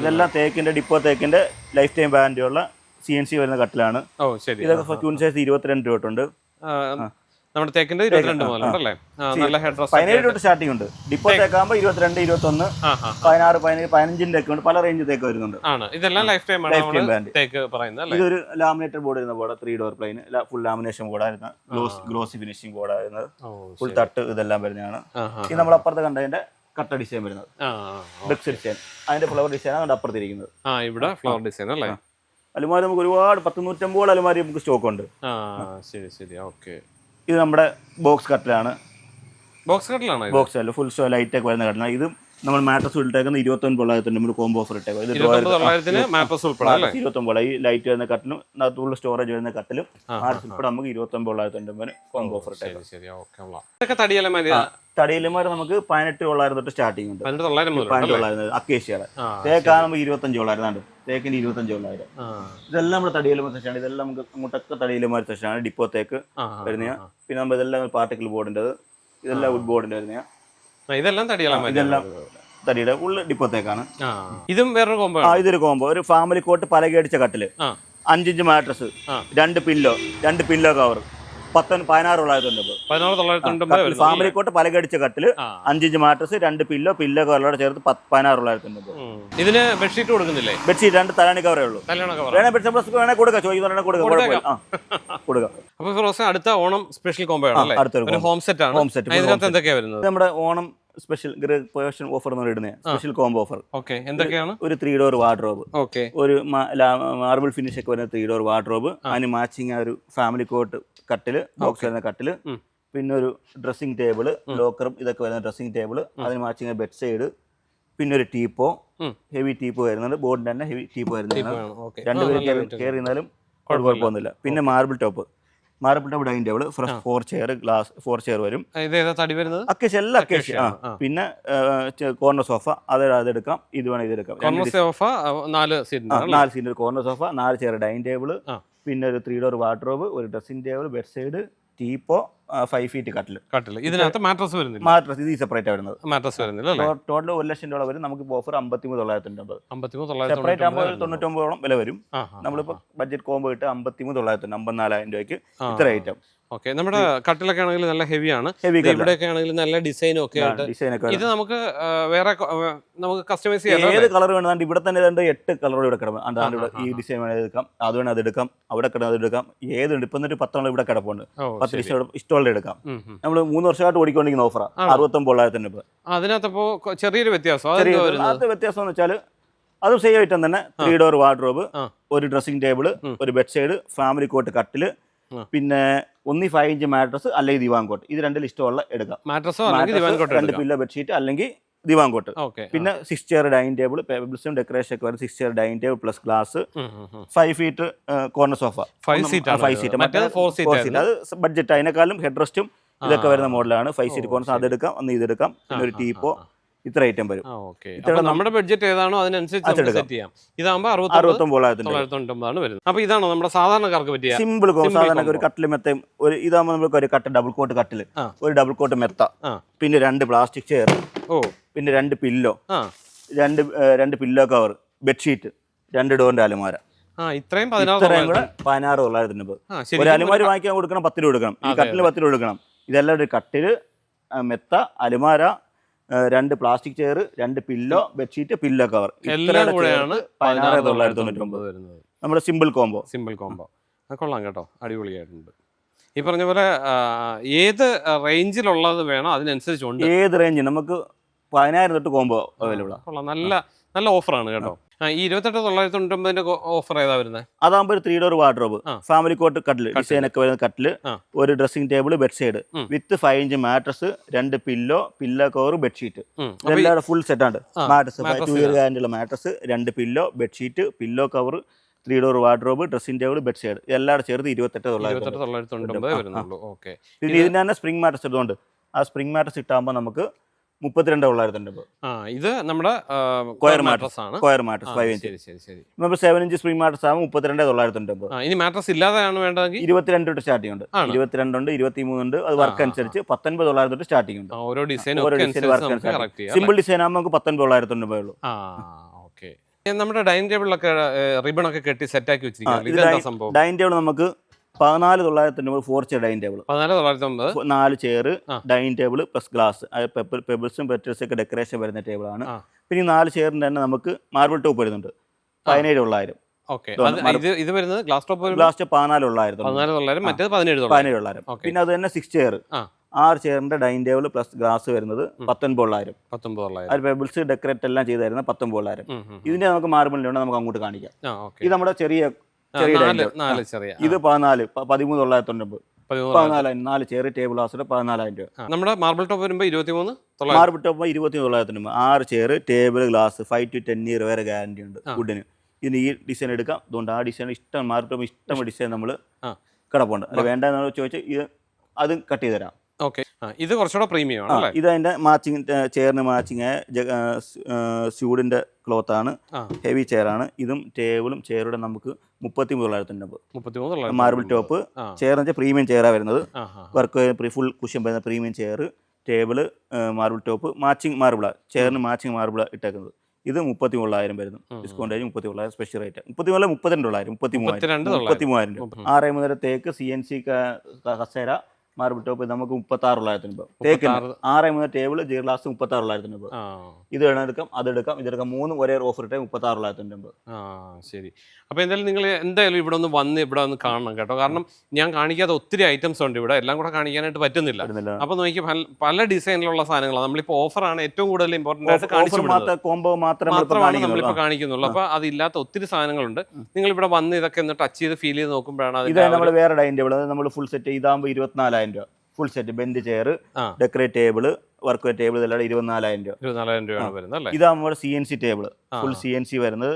ഇതെല്ലാം തേക്കിന്റെ ഡിപ്പോ തേക്കിന്റെ ലൈഫ് ടൈം വാറന്റി ഉള്ള സി എൻ സി വരുന്ന കട്ടിലാണ്. ഓ ശരി. ഇതൊക്കെ ക്യൂൺ സൈസ് ഇരുപത്തിരണ്ട് രൂപ തൊട്ടുണ്ട് നമ്മുടെ തേക്കിന്റെ ഇരുപത്തിരണ്ട് മുതലുണ്ടല്ലേ? നല്ല ഹെഡ് ഡ്രസ് പതിനേഴ് തൊട്ട് സ്റ്റാർട്ടിംഗ് ഉണ്ട്. ഡിപ്പോ തേക്കാകുമ്പോൾ ഇരുപത്തിരണ്ട് ഇരുപത്തി ഒന്ന് പതിനാറ് പതിനേഴ് പതിനഞ്ചിന്റെ ഒക്കെ ഉണ്ട്. പല റേഞ്ച് തേക്ക് വരുന്നുണ്ട്. ആണ്. ഇതെല്ലാം ലൈഫ് ടൈം തേക്ക് പറയുന്നത് ഇതൊരു ലാമിനേറ്റഡ് ബോർഡ് വരുന്ന board three door plain full lamination ബോർഡായിരുന്ന gloss glossy finishing ബോർഡായിരുന്നത് ഫുൾ തട്ട് ഇതെല്ലാം വരുന്നതാണ്. ഇത് നമ്മൾ അപ്പുറത്ത് കണ്ടതിന്റെ കട്ട ഡിസൈൻ വരുന്നത്. ഡിസൈൻ അതിന്റെ ഫ്ലവർ ഡിസൈൻ ആണ് അപ്പുറത്തിരിക്കുന്നത്. ആ ഇവിടെ ഫ്ലവർ ഡിസൈൻ അല്ലേ? അലുമാരി നമുക്ക് ഒരുപാട് പത്ത് നൂറ്റമ്പത് അലുമാരി നമുക്ക് സ്റ്റോക്ക് ഉണ്ട് ശരി ശരി. ഓക്കെ. ഇത് നമ്മുടെ ബോക്സ് കട്ടിലാണ്. ബോക്സ് കട്ടിലാണ് ബോക്സ് അല്ല ഫുൾ സ്റ്റോ ലൈറ്റ് ഒക്കെ വരുന്ന കട്ടിലാണ്. ഇത് നമ്മൾ മാട്രസ് ഇട്ടേക്കുന്ന ഇരുപത്തൊൻപത് തൊള്ളായിരത്തി നമ്മൾ കോംബോ ഓഫർ ഇട്ടേക്കും ഇത് ഇരുപത്തൊമ്പത് ഈ ലൈറ്റ് വരുന്ന കട്ടിലും അതുള്ള സ്റ്റോറേജ് വരുന്ന കട്ടിലും മാട്രസ് ഉൾപ്പെടെ. നമുക്ക് ഇരുപത്തൊൻപത് തൊള്ളായിരത്തി തൊണ്ണൂറ് കോംബോ ഓഫർ ഇട്ടേക്കും തടിയല്ല നമുക്ക് പതിനെട്ട് തൊള്ളായിരം തൊട്ട് സ്റ്റാർട്ടിംഗ് ഉണ്ട്. പതിനെട്ട് തൊള്ളായിരം അക്കേഷ്യയുടെ തേക്കാണ് നമുക്ക് ഇരുപത്തഞ്ച് തൊള്ളായിരം തേക്കിന് ഇരുപത്തഞ്ച് തൊള്ളായിരം. ഇതെല്ലാം നമ്മുടെ തടിയലമ സെഷനാണ് ഇതെല്ലാം നമുക്ക് അങ്ങോട്ടൊക്കെ തടിയലമാര് സെഷനാണ് ഡിപ്പോ തേക്ക് വരുന്ന പിന്നെ നമ്മൾ ഇതെല്ലാം പാർട്ടിക്കൽ ബോർഡിന്റെ ഇതെല്ലാം വുഡ് ബോർഡിന്റെ വരുന്ന ഇതെല്ലാം തടിയല്ല ഇതെല്ലാം തടിയുടെ ഉള്ള ഡിപ്പോത്തേക്കാണ്. ഇതും വേറൊരു കോമ്പോ ആ ഇതൊരു കോംബോ ഒരു ഫാമിലി കോട്ട് പലകടിച്ച കട്ടിൽ. ആ. അഞ്ചിഞ്ച് മാട്രസ് രണ്ട് പില്ലോ രണ്ട് പില്ലോ കവർ പത്തൊൻ പതിനാറ് തൊള്ളായിരത്തി ഫാമിലി കോട്ട് പലകടിച്ച കട്ടിൽ ആ. അഞ്ചിഞ്ച് മാട്രസ് രണ്ട് പില്ലോ പില്ലോ കവറിലൂടെ ചേർത്ത് പതിനാറ് തൊള്ളായിരത്തി ഇതിന് ബെഡ്ഷീറ്റ് കൊടുക്കുന്നില്ലേ? ബെഡ്ഷീറ്റ് രണ്ട് തലാണി കവറേ ഉള്ളൂ. വേണേ ബെഡ്ഷീറ്റ് പ്ലസ് വേണേ കൊടുക്കാം. ചോദിക്കുന്ന കൊടുക്കാം. കുഴപ്പമില്ല. ആ കൊടുക്കാം. അപ്പൊ ഫിറോസ് അടുത്ത ഓണം സ്പെഷ്യൽ കോമ്പോ ആണ് അടുത്തൊരു ഹോം സെറ്റ് ആണ്. ഹോം സെറ്റ് ഇതിനകത്ത് എന്തൊക്കെയാ വരുന്നത്? നമ്മുടെ ഓണം സ്പെഷ്യൽ പേഴ്സൺ ഓഫർ എന്ന് പറയുന്നത് സ്പെഷ്യൽ കോംബോ ഓഫർ ഓക്കെ എന്തൊക്കെയാണ്? ഒരു ത്രീ ഡോർ വാർഡ്രോബ് ഓക്കെ ഒരു മാർബിൾ ഫിനിഷ് ഒക്കെ വരുന്ന ത്രീ ഡോർ വാർഡ്രോബ് അതിന് മാച്ചിങ് ആ ഒരു ഫാമിലി കോട്ട് കട്ടിൽ ബോക്സ് വരുന്ന കട്ടിൽ പിന്നെ ഒരു ഡ്രസ്സിംഗ് ടേബിൾ ലോക്കറും ഇതൊക്കെ വരുന്ന ഡ്രസ്സിംഗ് ടേബിൾ അതിന് മാച്ചിങ് ബെഡ് സൈഡ് പിന്നെ ഒരു ടീപ്പോ ഹെവി ടീപ്പോ വരുന്നുണ്ട്. ബോർഡിന്റെ തന്നെ ഹെവി ടീപ്പോ വരുന്നുണ്ട്. രണ്ടുപേരും കയറി ഇരുന്നാലും കുഴപ്പമൊന്നുമില്ല. പിന്നെ marble top marble top dining table fresh four chair glass four chair വരും. തടി വരുന്നത്? അക്കേഷ്യ എല്ലാ അക്കേഷ്യ ആ ആ. പിന്നെ കോർണർ സോഫ അത് അതെടുക്കാം ഇത് വേണം ഇതെടുക്കാം കോർണർ സോഫ നാല് സീറ്റ് നാല് സീറ്റ് കോർണർ സോഫ നാല് ചെയർ ഡൈനിങ് ടേബിൾ പിന്നെ ഒരു ത്രീ ഡോർ വാർഡ്രോബ് ഒരു dressing table bed side teapoy five feet കട്ടിൽ കട്ടിൽ ഇതിനകത്ത് മാട്രസ് വരുന്നില്ല. മാട്രസ് ഇത് സെപ്പറേറ്റ് വരുന്നത്. മാട്രസ് വരുന്നില്ല ടോട്ടൽ ഒരു ലക്ഷം രൂപ വരും നമുക്ക് ഓഫർ അമ്പത്തിമൂന്ന് തൊള്ളായിരത്തി ഒമ്പത് സെപ്പറേറ്റ് ആകുമ്പോൾ തൊണ്ണൂറ്റൊമ്പതോളം വില വരും. നമ്മളിപ്പോ നമ്മളിപ്പോൾ ബഡ്ജറ്റ് കോംബോ ഇട്ട് അമ്പത്തിമൂന്ന് തൊള്ളായിരത്തി അമ്പത്തിനാലായിരം രൂപയ്ക്ക്. ഇത്ര ഐറ്റം ഓക്കെ. നമ്മുടെ കട്ടിലൊക്കെ ആണെങ്കിൽ നല്ല ഹെവി ആണ് ഇവിടെയൊക്കെ ആണെങ്കിൽ നല്ല ഡിസൈനും ഒക്കെ ആയിട്ട് ഇത് നമുക്ക് വേറെ നമുക്ക് കസ്റ്റമൈസ് ചെയ്യാം ഏത് കളർ വേണം ഇവിടെ തന്നെ രണ്ട് എട്ട് കളർ ഇവിടെ കിടക്കും അതാണ് ഇവിടെ ഈ ഡിസൈൻ വേണേൽ എടുക്കാം. അത് വേണേൽ അത് എടുക്കാം. അവിടെ കിടന്നത് എടുക്കാം. ഏതുണ്ട്? ഇപ്പം എന്നിട്ട് പത്തോളം ഇവിടെ കിടപ്പുണ്ട്. പത്ത് ഡിസൈൻ ഇഷ്ടമുള്ള എടുക്കാം. നമ്മൾ മൂന്ന് വർഷമായിട്ട് ഓടിക്കൊണ്ടിരിക്കുന്ന ഓഫറാണ് തൊള്ളായിരത്തി രൂപ. അതിനകത്തപ്പോ ചെറിയൊരു വ്യത്യാസം? അത് വ്യത്യാസം എന്ന് വെച്ചാൽ അതും സെയിം ഐറ്റം തന്നെ. ത്രീ ഡോർ വാർഡ്രോബ് ഒരു ഡ്രസ്സിംഗ് ടേബിൾ ഒരു ബെഡ് സൈഡ് ഫാമിലി കോട്ട് കട്ടിൽ. പിന്നെ ഒന്നി ഫൈവ് ഇഞ്ച് മാട്രസ് അല്ലെങ്കിൽ ദിവാൻ കോട്ട് ഇത് രണ്ടിൽ ഇഷ്ടമുള്ള എടുക്കാം. മാട്രസ് രണ്ട് പില്ലോ ബെഡ്ഷീറ്റ് അല്ലെങ്കിൽ ദിവാൻ കോട്ട് പിന്നെ സിക്സ് ചെയർ ഡൈനിങ് ടേബിൾ പേബിൾസും ഡെക്കറേഷൻ ഒക്കെ വരും six chair dining table plus glass five feet corner sofa five seat five seat മറ്റേ ഫോർ സീറ്റ് അത് ബഡ്ജറ്റ് അതിനേക്കാളും ഹെഡ് റെസ്റ്റും ഇതൊക്കെ വരുന്ന മോഡലാണ് ഫൈവ് സീറ്റ് കോർണർ അതെടുക്കാം. ഒന്ന് ഇതെടുക്കാം. പിന്നെ ഒരു ടീപ്പോ. ഇത്ര ഐറ്റം വരും. നമ്മുടെ ബഡ്ജറ്റ് ഏതാണോ അതിനനുസരിച്ച് സെറ്റ് ചെയ്യാം. ഇതാകുമ്പോൾ വരുന്നത്. അപ്പൊ ഇതാണോ നമ്മുടെ സാധാരണക്കാർക്ക് പറ്റിയ സിമ്പിൾ സാധാരണ ഒരു. കട്ടിൽ മെത്തയും ഒരു ഇതാകുമ്പോൾ നമുക്ക് ഒരു കട്ട് ഡബിൾ കോട്ട് കട്ടിൽ ഒരു ഡബിൾ കോട്ട് മെത്ത പിന്നെ രണ്ട് പ്ലാസ്റ്റിക് ചെയർ ഓ. പിന്നെ രണ്ട് പില്ലോ രണ്ട് രണ്ട് പില്ലോ കവർ ബെഡ്ഷീറ്റ് രണ്ട് ഡോറിന്റെ അലമാര. ഇത്രയും പതിനാറ് ഇത്രയും കൂടെ പതിനാറ് തൊള്ളായിരത്തി ഒരു അലമാര വാങ്ങിക്കാൻ കൊടുക്കണം പത്ത് രൂപ കൊടുക്കണം. ഈ കട്ടിൽ പത്ത് രൂപ കൊടുക്കണം. ഇതെല്ലാം ഒരു കട്ടിൽ മെത്ത അലമാര രണ്ട് പ്ലാസ്റ്റിക് ചെയർ രണ്ട് പില്ലോ ബെഡ്ഷീറ്റ് പില്ലോ കവർ. എല്ലാം കൂടെയാണ് പതിനാറ് തൊള്ളായിരത്തി വരുന്നത്. നമ്മുടെ സിമ്പിൾ കോംബോ. Simple combo. കൊള്ളാം കേട്ടോ. അടിപൊളിയായിട്ടുണ്ട്. ഈ പറഞ്ഞ പോലെ ഏത് റേഞ്ചിലുള്ളത് വേണോ അതിനനുസരിച്ചുണ്ട്. ഏത് റേഞ്ച്? നമുക്ക് പതിനായിരം തൊട്ട് കോംബോ അവൈലബിൾ കൊള്ളാം. നല്ല നല്ല ഓഫറാണ് കേട്ടോ. ഈ ഇരുപത്തെട്ട് തൊള്ളായിരത്തി തൊണ്ണൂറ്റൊമ്പതിന്റെ ഓഫർ ഏതാ വരുന്നത് അതാകുമ്പോൾ ഒരു three door wardrobe family cot കട്ടിൽ ഡിസൈൻ ഒക്കെ വരുന്ന കട്ടിൽ ഒരു dressing table bed side with five inch mattress രണ്ട് പില്ലോ പില്ലോ കവർ ബെഡ്ഷീറ്റ് ഇതെല്ലാം ഫുൾ സെറ്റാണ് ആണ്. മാട്രസ് ടു ഇയർ ഗ്യാരണ്ടിയുള്ള മാട്രസ് രണ്ട് pillow bedsheet pillow cover three door wardrobe dressing table bed എല്ലാവരും എല്ലാം ചേർത്ത് ഇരുപത്തെട്ട് തൊള്ളായിരത്തി തൊണ്ണൂറ്റൊമ്പത് പിന്നെ ഇതിന് തന്നെ സ്പ്രിംഗ് മാട്രസ് ഇടുന്നുണ്ട്. ആ സ്പ്രിംഗ് മാട്രസ് ഇട്ടാകുമ്പോൾ നമുക്ക് മുപ്പത്തിരണ്ട് തൊള്ളായിരത്തി അമ്പത് ആ ഇത് നമ്മുടെ കോയർ മാട്രസ് ആണ്. സ്ക്വയർ ആ, മാട്രസ് ഫൈവ് ഇഞ്ച് ശരി ശരി. നമ്മൾ സെവൻ ഇഞ്ച് സ്പ്രിംഗ് മാട്രസ് ആകുമ്പോൾ മുപ്പത്തിരണ്ട് തൊള്ളായിരത്തി ഇനി മാട്രസ് ഇല്ലാതെയാണ് വേണ്ടതെങ്കിൽ? ഇരുപത്തിരണ്ട് തൊട്ട് സ്റ്റാർട്ടിംഗ് ഉണ്ട്. ഇരുപത്തിരണ്ട് ഉണ്ട് ഇരുപത്തി ഉണ്ട്. അത് വർക്ക് അനുസരിച്ച് പത്തൊൻപത് തൊള്ളായിരത്തി തൊട്ട് സ്റ്റാർട്ടിംഗ് ഉണ്ട്. ഓരോ ഡിസൈൻ ഓരോ ഒക്കെ വർക്ക് സിമ്പിൾ ഡിസൈൻ ആകുമ്പോൾ നമുക്ക് പത്തൊൻപത് തൊള്ളായിരത്തി ഉള്ളൂ. നമ്മുടെ ഡൈനിങ് ടേബിളിലൊക്കെ റിബൺ ഒക്കെ കെട്ടി സെറ്റ് ആക്കി ആ, വെച്ചിരിക്കുകയാണ് ഇത് ഇതെന്താ സംഭവം? ഡൈനിങ് ടേബിൾ നമുക്ക് പതിനാല് തൊള്ളായിരത്തി തൊണ്ണൂറ് ഫോർ ചെയർ ഡൈനിങ് ടേബിൾ പതിനാല് തൊള്ളായിരത്തി ഒമ്പത് നാല് chair. Dining table plus glass പെബിൾസും പെറ്റൽസും ഒക്കെ ഡെക്കറേഷൻ വരുന്ന ടേബിളാണ് ആണ്. പിന്നെ ഈ നാല് ചെയറിന് തന്നെ നമുക്ക് മാർബിൾ ടോപ്പ് വരുന്നുണ്ട്. പതിനേഴ് തൊള്ളായിരം. ഓക്കെ. ഇതൊന്ന് മറ- ഇത് ഇത് വരുന്നത് ഗ്ലാസ് ടോപ്പ് വരുമ്പോൾ? ഗ്ലാസ് പതിനാല് തൊള്ളായിരത്തി പതിനാല് തൊള്ളായിരം ആ. മറ്റേത് പതിനേഴ് തൊള്ളായിരം. പതിനേഴ് തൊള്ളായിരം. ഓക്കെ. പിന്നെ അത് തന്നെ സിക്സ് ചെയർ ആറ് ചെയറിന്റെ ഡൈനിങ് ടേബിൾ പ്ലസ് ഗ്ലാസ് വരുന്നത് പത്തൊൻപത് തൊള്ളായിരം. പത്തൊമ്പത് തൊള്ളായിരം. അത് പെബിൾസ് ഡെക്കറേറ്റ് എല്ലാം ചെയ്ത് പത്തൊമ്പതായിരം. ഇതിന്റെ നമുക്ക് മാർബിളിലുണ്ട് നമുക്ക് അങ്ങോട്ട് കാണിക്കാം. ഇത് നമ്മുടെ ചെറിയ ചെറിയ നാല് table. ചെറിയ ഇത് പതിനാല് പ- പതിമൂന്ന് തൊള്ളായിരത്തി തൊണ്ണൂറ് പതിമൂന്ന്. പതിനാലായിരം നാല് ചെറിയ ടേബിൾ ഗ്ലാസ് പതിനാലായിരം രൂപ. ആ, നമ്മുടെ മാർബിൾ ടോപ്പ് ഇരുപത്തിമൂന്ന് മാർബിൾ ടോപ്പ് ഇരുപത്തി തൊള്ളായിരത്തി തൊണ്ണൂറ് ആറ് chair table glass five two ten year വരെ ഗ്യാരണ്ടി ഉണ്ട് ആ. വുഡിന് ഇതിന് ഈ ഡിസൈൻ എടുക്കാം. അതുകൊണ്ട് ആ ഡിസൈൻ ഇഷ്ടം മാർബിൾ ടോപ്പ് ഇഷ്ടം ഡിസൈൻ നമ്മൾ ആ. കിടപ്പുണ്ട്. അത് വേണ്ടെന്ന് ചോദിച്ചാൽ ഇത് അതും കട്ട് ചെയ്ത് തരാം. ഓക്കെ. ഇത് കുറച്ചുകൂടെ പ്രീമിയം ആണ് ഇത് അതിന്റെ മാച്ചിങ് ചെയറിന് മാച്ചിങ് സ്യൂഡിന്റെ ക്ലോത്ത് ആണ് ഹെവി ചെയർ ആണ്. ഇതും ടേബിളും ചെയറുടെ നമുക്ക് മുപ്പത്തി മൂന്ന് തൊള്ളായിരത്തി തൊള്ളായിരം മാർബിൾ ടോപ്പ് ചെയർ എന്ന് വെച്ചാൽ പ്രീമിയം ചെയറാണ് വരുന്നത്. വർക്ക് ഫുൾ കുഷൻ വരുന്ന premium chair table marble top matching മാർബിളാണ് ചെയറിന് മാച്ചിങ് മാർബിൾ ഇട്ടേക്കുന്നത്. ഇത് മുപ്പത്തി മൂവായിരം വരുന്നു. ഡിസ്കൗണ്ട് ആയി മുപ്പത്തി മൂവായിരം സ്പെഷ്യൽ റേറ്റ് മുപ്പത്തി മൂന്നല്ല മുപ്പത്തിരണ്ട് തൊള്ളായിരം മുപ്പത്തി മൂവായിരം മുപ്പത്തി മൂവായിരം രൂപ. ആറ് തേക്ക് സി എൻ സി കസേര മാർബിൾ ടോപ്പ് നമുക്ക് മുപ്പത്തി ആറ് തൊള്ളായിരത്തിന് രൂപ തേക്കിന് ആറ് മൂന്ന് ടേബിൾ ജി ലാസ്റ്റ് മുപ്പത്തി ആറ് തൊള്ളായിരത്തിന് രൂപ ഇത് എടുക്കാം അതെടുക്കാം ഇതെടുക്കാം മൂന്ന് ഒരേ ഓഫർ ഇട്ടേ മുപ്പത്തി ആറ് രൂപ ശരി. അപ്പോൾ എന്തായാലും നിങ്ങൾ എന്തായാലും ഇവിടെ ഒന്ന് വന്ന് ഇവിടെ ഒന്ന് കാണണം കേട്ടോ. കാരണം ഞാൻ കാണിക്കാത്ത ഒത്തിരി ഐറ്റംസ് ഉണ്ട് ഇവിടെ. എല്ലാം കൂടെ കാണിക്കാനായിട്ട് പറ്റുന്നില്ല. അപ്പൊ അപ്പോൾ നോക്കി പല- ഡിസൈനിലുള്ള സാധനങ്ങളാണ് നമ്മളിപ്പോൾ ഓഫറാണ് ഏറ്റവും കൂടുതൽ ഇമ്പോർട്ടന്റ് ആയിട്ട് കാണിച്ചു കോംബോ മാത്രമാണ് കാണിക്കുന്നുള്ളൂ. നമ്മളിപ്പോൾ കാണിക്കുന്നുള്ളൂ. അപ്പോൾ അതില്ലാത്ത ഒത്തിരി സാധനങ്ങളുണ്ട്. നിങ്ങൾ ഇവിടെ വന്ന് ഇതൊക്കെ ഒന്ന് ടച്ച് ചെയ്ത് ഫീൽ ചെയ്ത് നോക്കുമ്പോഴാണ് ഇത് നമ്മൾ വേറെ ഡൈനിങ് ടേബിൾ നമ്മൾ ഫുൾ സെറ്റ് ഇതാകുമ്പോൾ ഇരുപത്തിനാലായിരം രൂപ. Full set bench chair decorate table work table ഇതെല്ലാം ഇരുപത്തിനാലായിരം രൂപ. ഇരുപത്തിനാലായിരം രൂപയാണ് വരുന്നത് ഇതാകുമ്പോൾ C N C table full C N C വരുന്നത്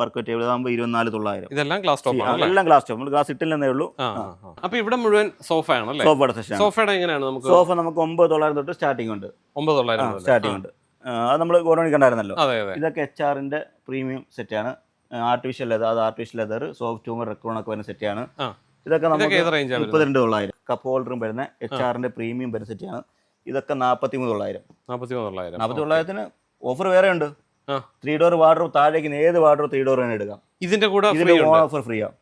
വർക്ക് ടേബിൾ ഇതാകുമ്പോൾ ഇരുപത്തിനാല് തൊള്ളായിരം. ഇതെല്ലാം ഗ്ലാസ് ടോപ്പ് ആണ് എല്ലാം ഗ്ലാസ് ടോപ്പ് നമ്മൾ ഗ്ലാസ് ഇട്ടില്ലെന്നേ ഉള്ളൂ. അപ്പൊ ഇവിടെ മുഴുവൻ സോഫ അല്ലേ? സോഫയുടെ സെഷൻ സോഫയുടെ എങ്ങനെയാണ് നമുക്ക്? സോഫ നമുക്ക് ഒമ്പത് തൊള്ളായിരം തൊട്ട് സ്റ്റാർട്ടിംഗ് ഉണ്ട്. ഒമ്പത് തൊള്ളായിരം. സ്റ്റാർട്ടിംഗ് ഉണ്ട്. അത് നമ്മൾ ഓരോ കണ്ടായിരുന്നല്ലോ. ഇതൊക്കെ എച്ച് ആറിന്റെ പ്രീമിയം സെറ്റാണ് ആർട്ടിഫിഷ്യൽ ലെതർ അത് ആർട്ടിഫിഷ്യൽ ലെതർ സോഫ്റ്റ് ട്യൂമർ റെക്കോർഡ് ഒക്കെ വരുന്ന സെറ്റാണ് ആണ്. ഇതൊക്കെ നമുക്ക് മുപ്പത്തിരണ്ട് തൊള്ളായിരം. കപ്പ് ഹോൾഡറും വരുന്ന എച്ച് ആറിന്റെ പ്രീമിയം ബെനിഫിറ്റാണ് ഇതൊക്കെ നാൽപ്പത്തി മൂന്ന് തൊള്ളായിരം നാൽപ്പത്തി മൂന്ന് തൊള്ളായിരം നാൽപ്പത്തി തൊള്ളായിരത്തിന് ഓഫർ വേറെ ഉണ്ട്. ത്രീ ഡോർ വാർഡർ താഴേക്ക് ഏത് വാർഡർ ത്രീ ഡോർ തന്നെ എടുക്കാം. ഇതിന്റെ കൂടെ ഇതിന്റെ ഓഫർ ഫ്രീ ആണ്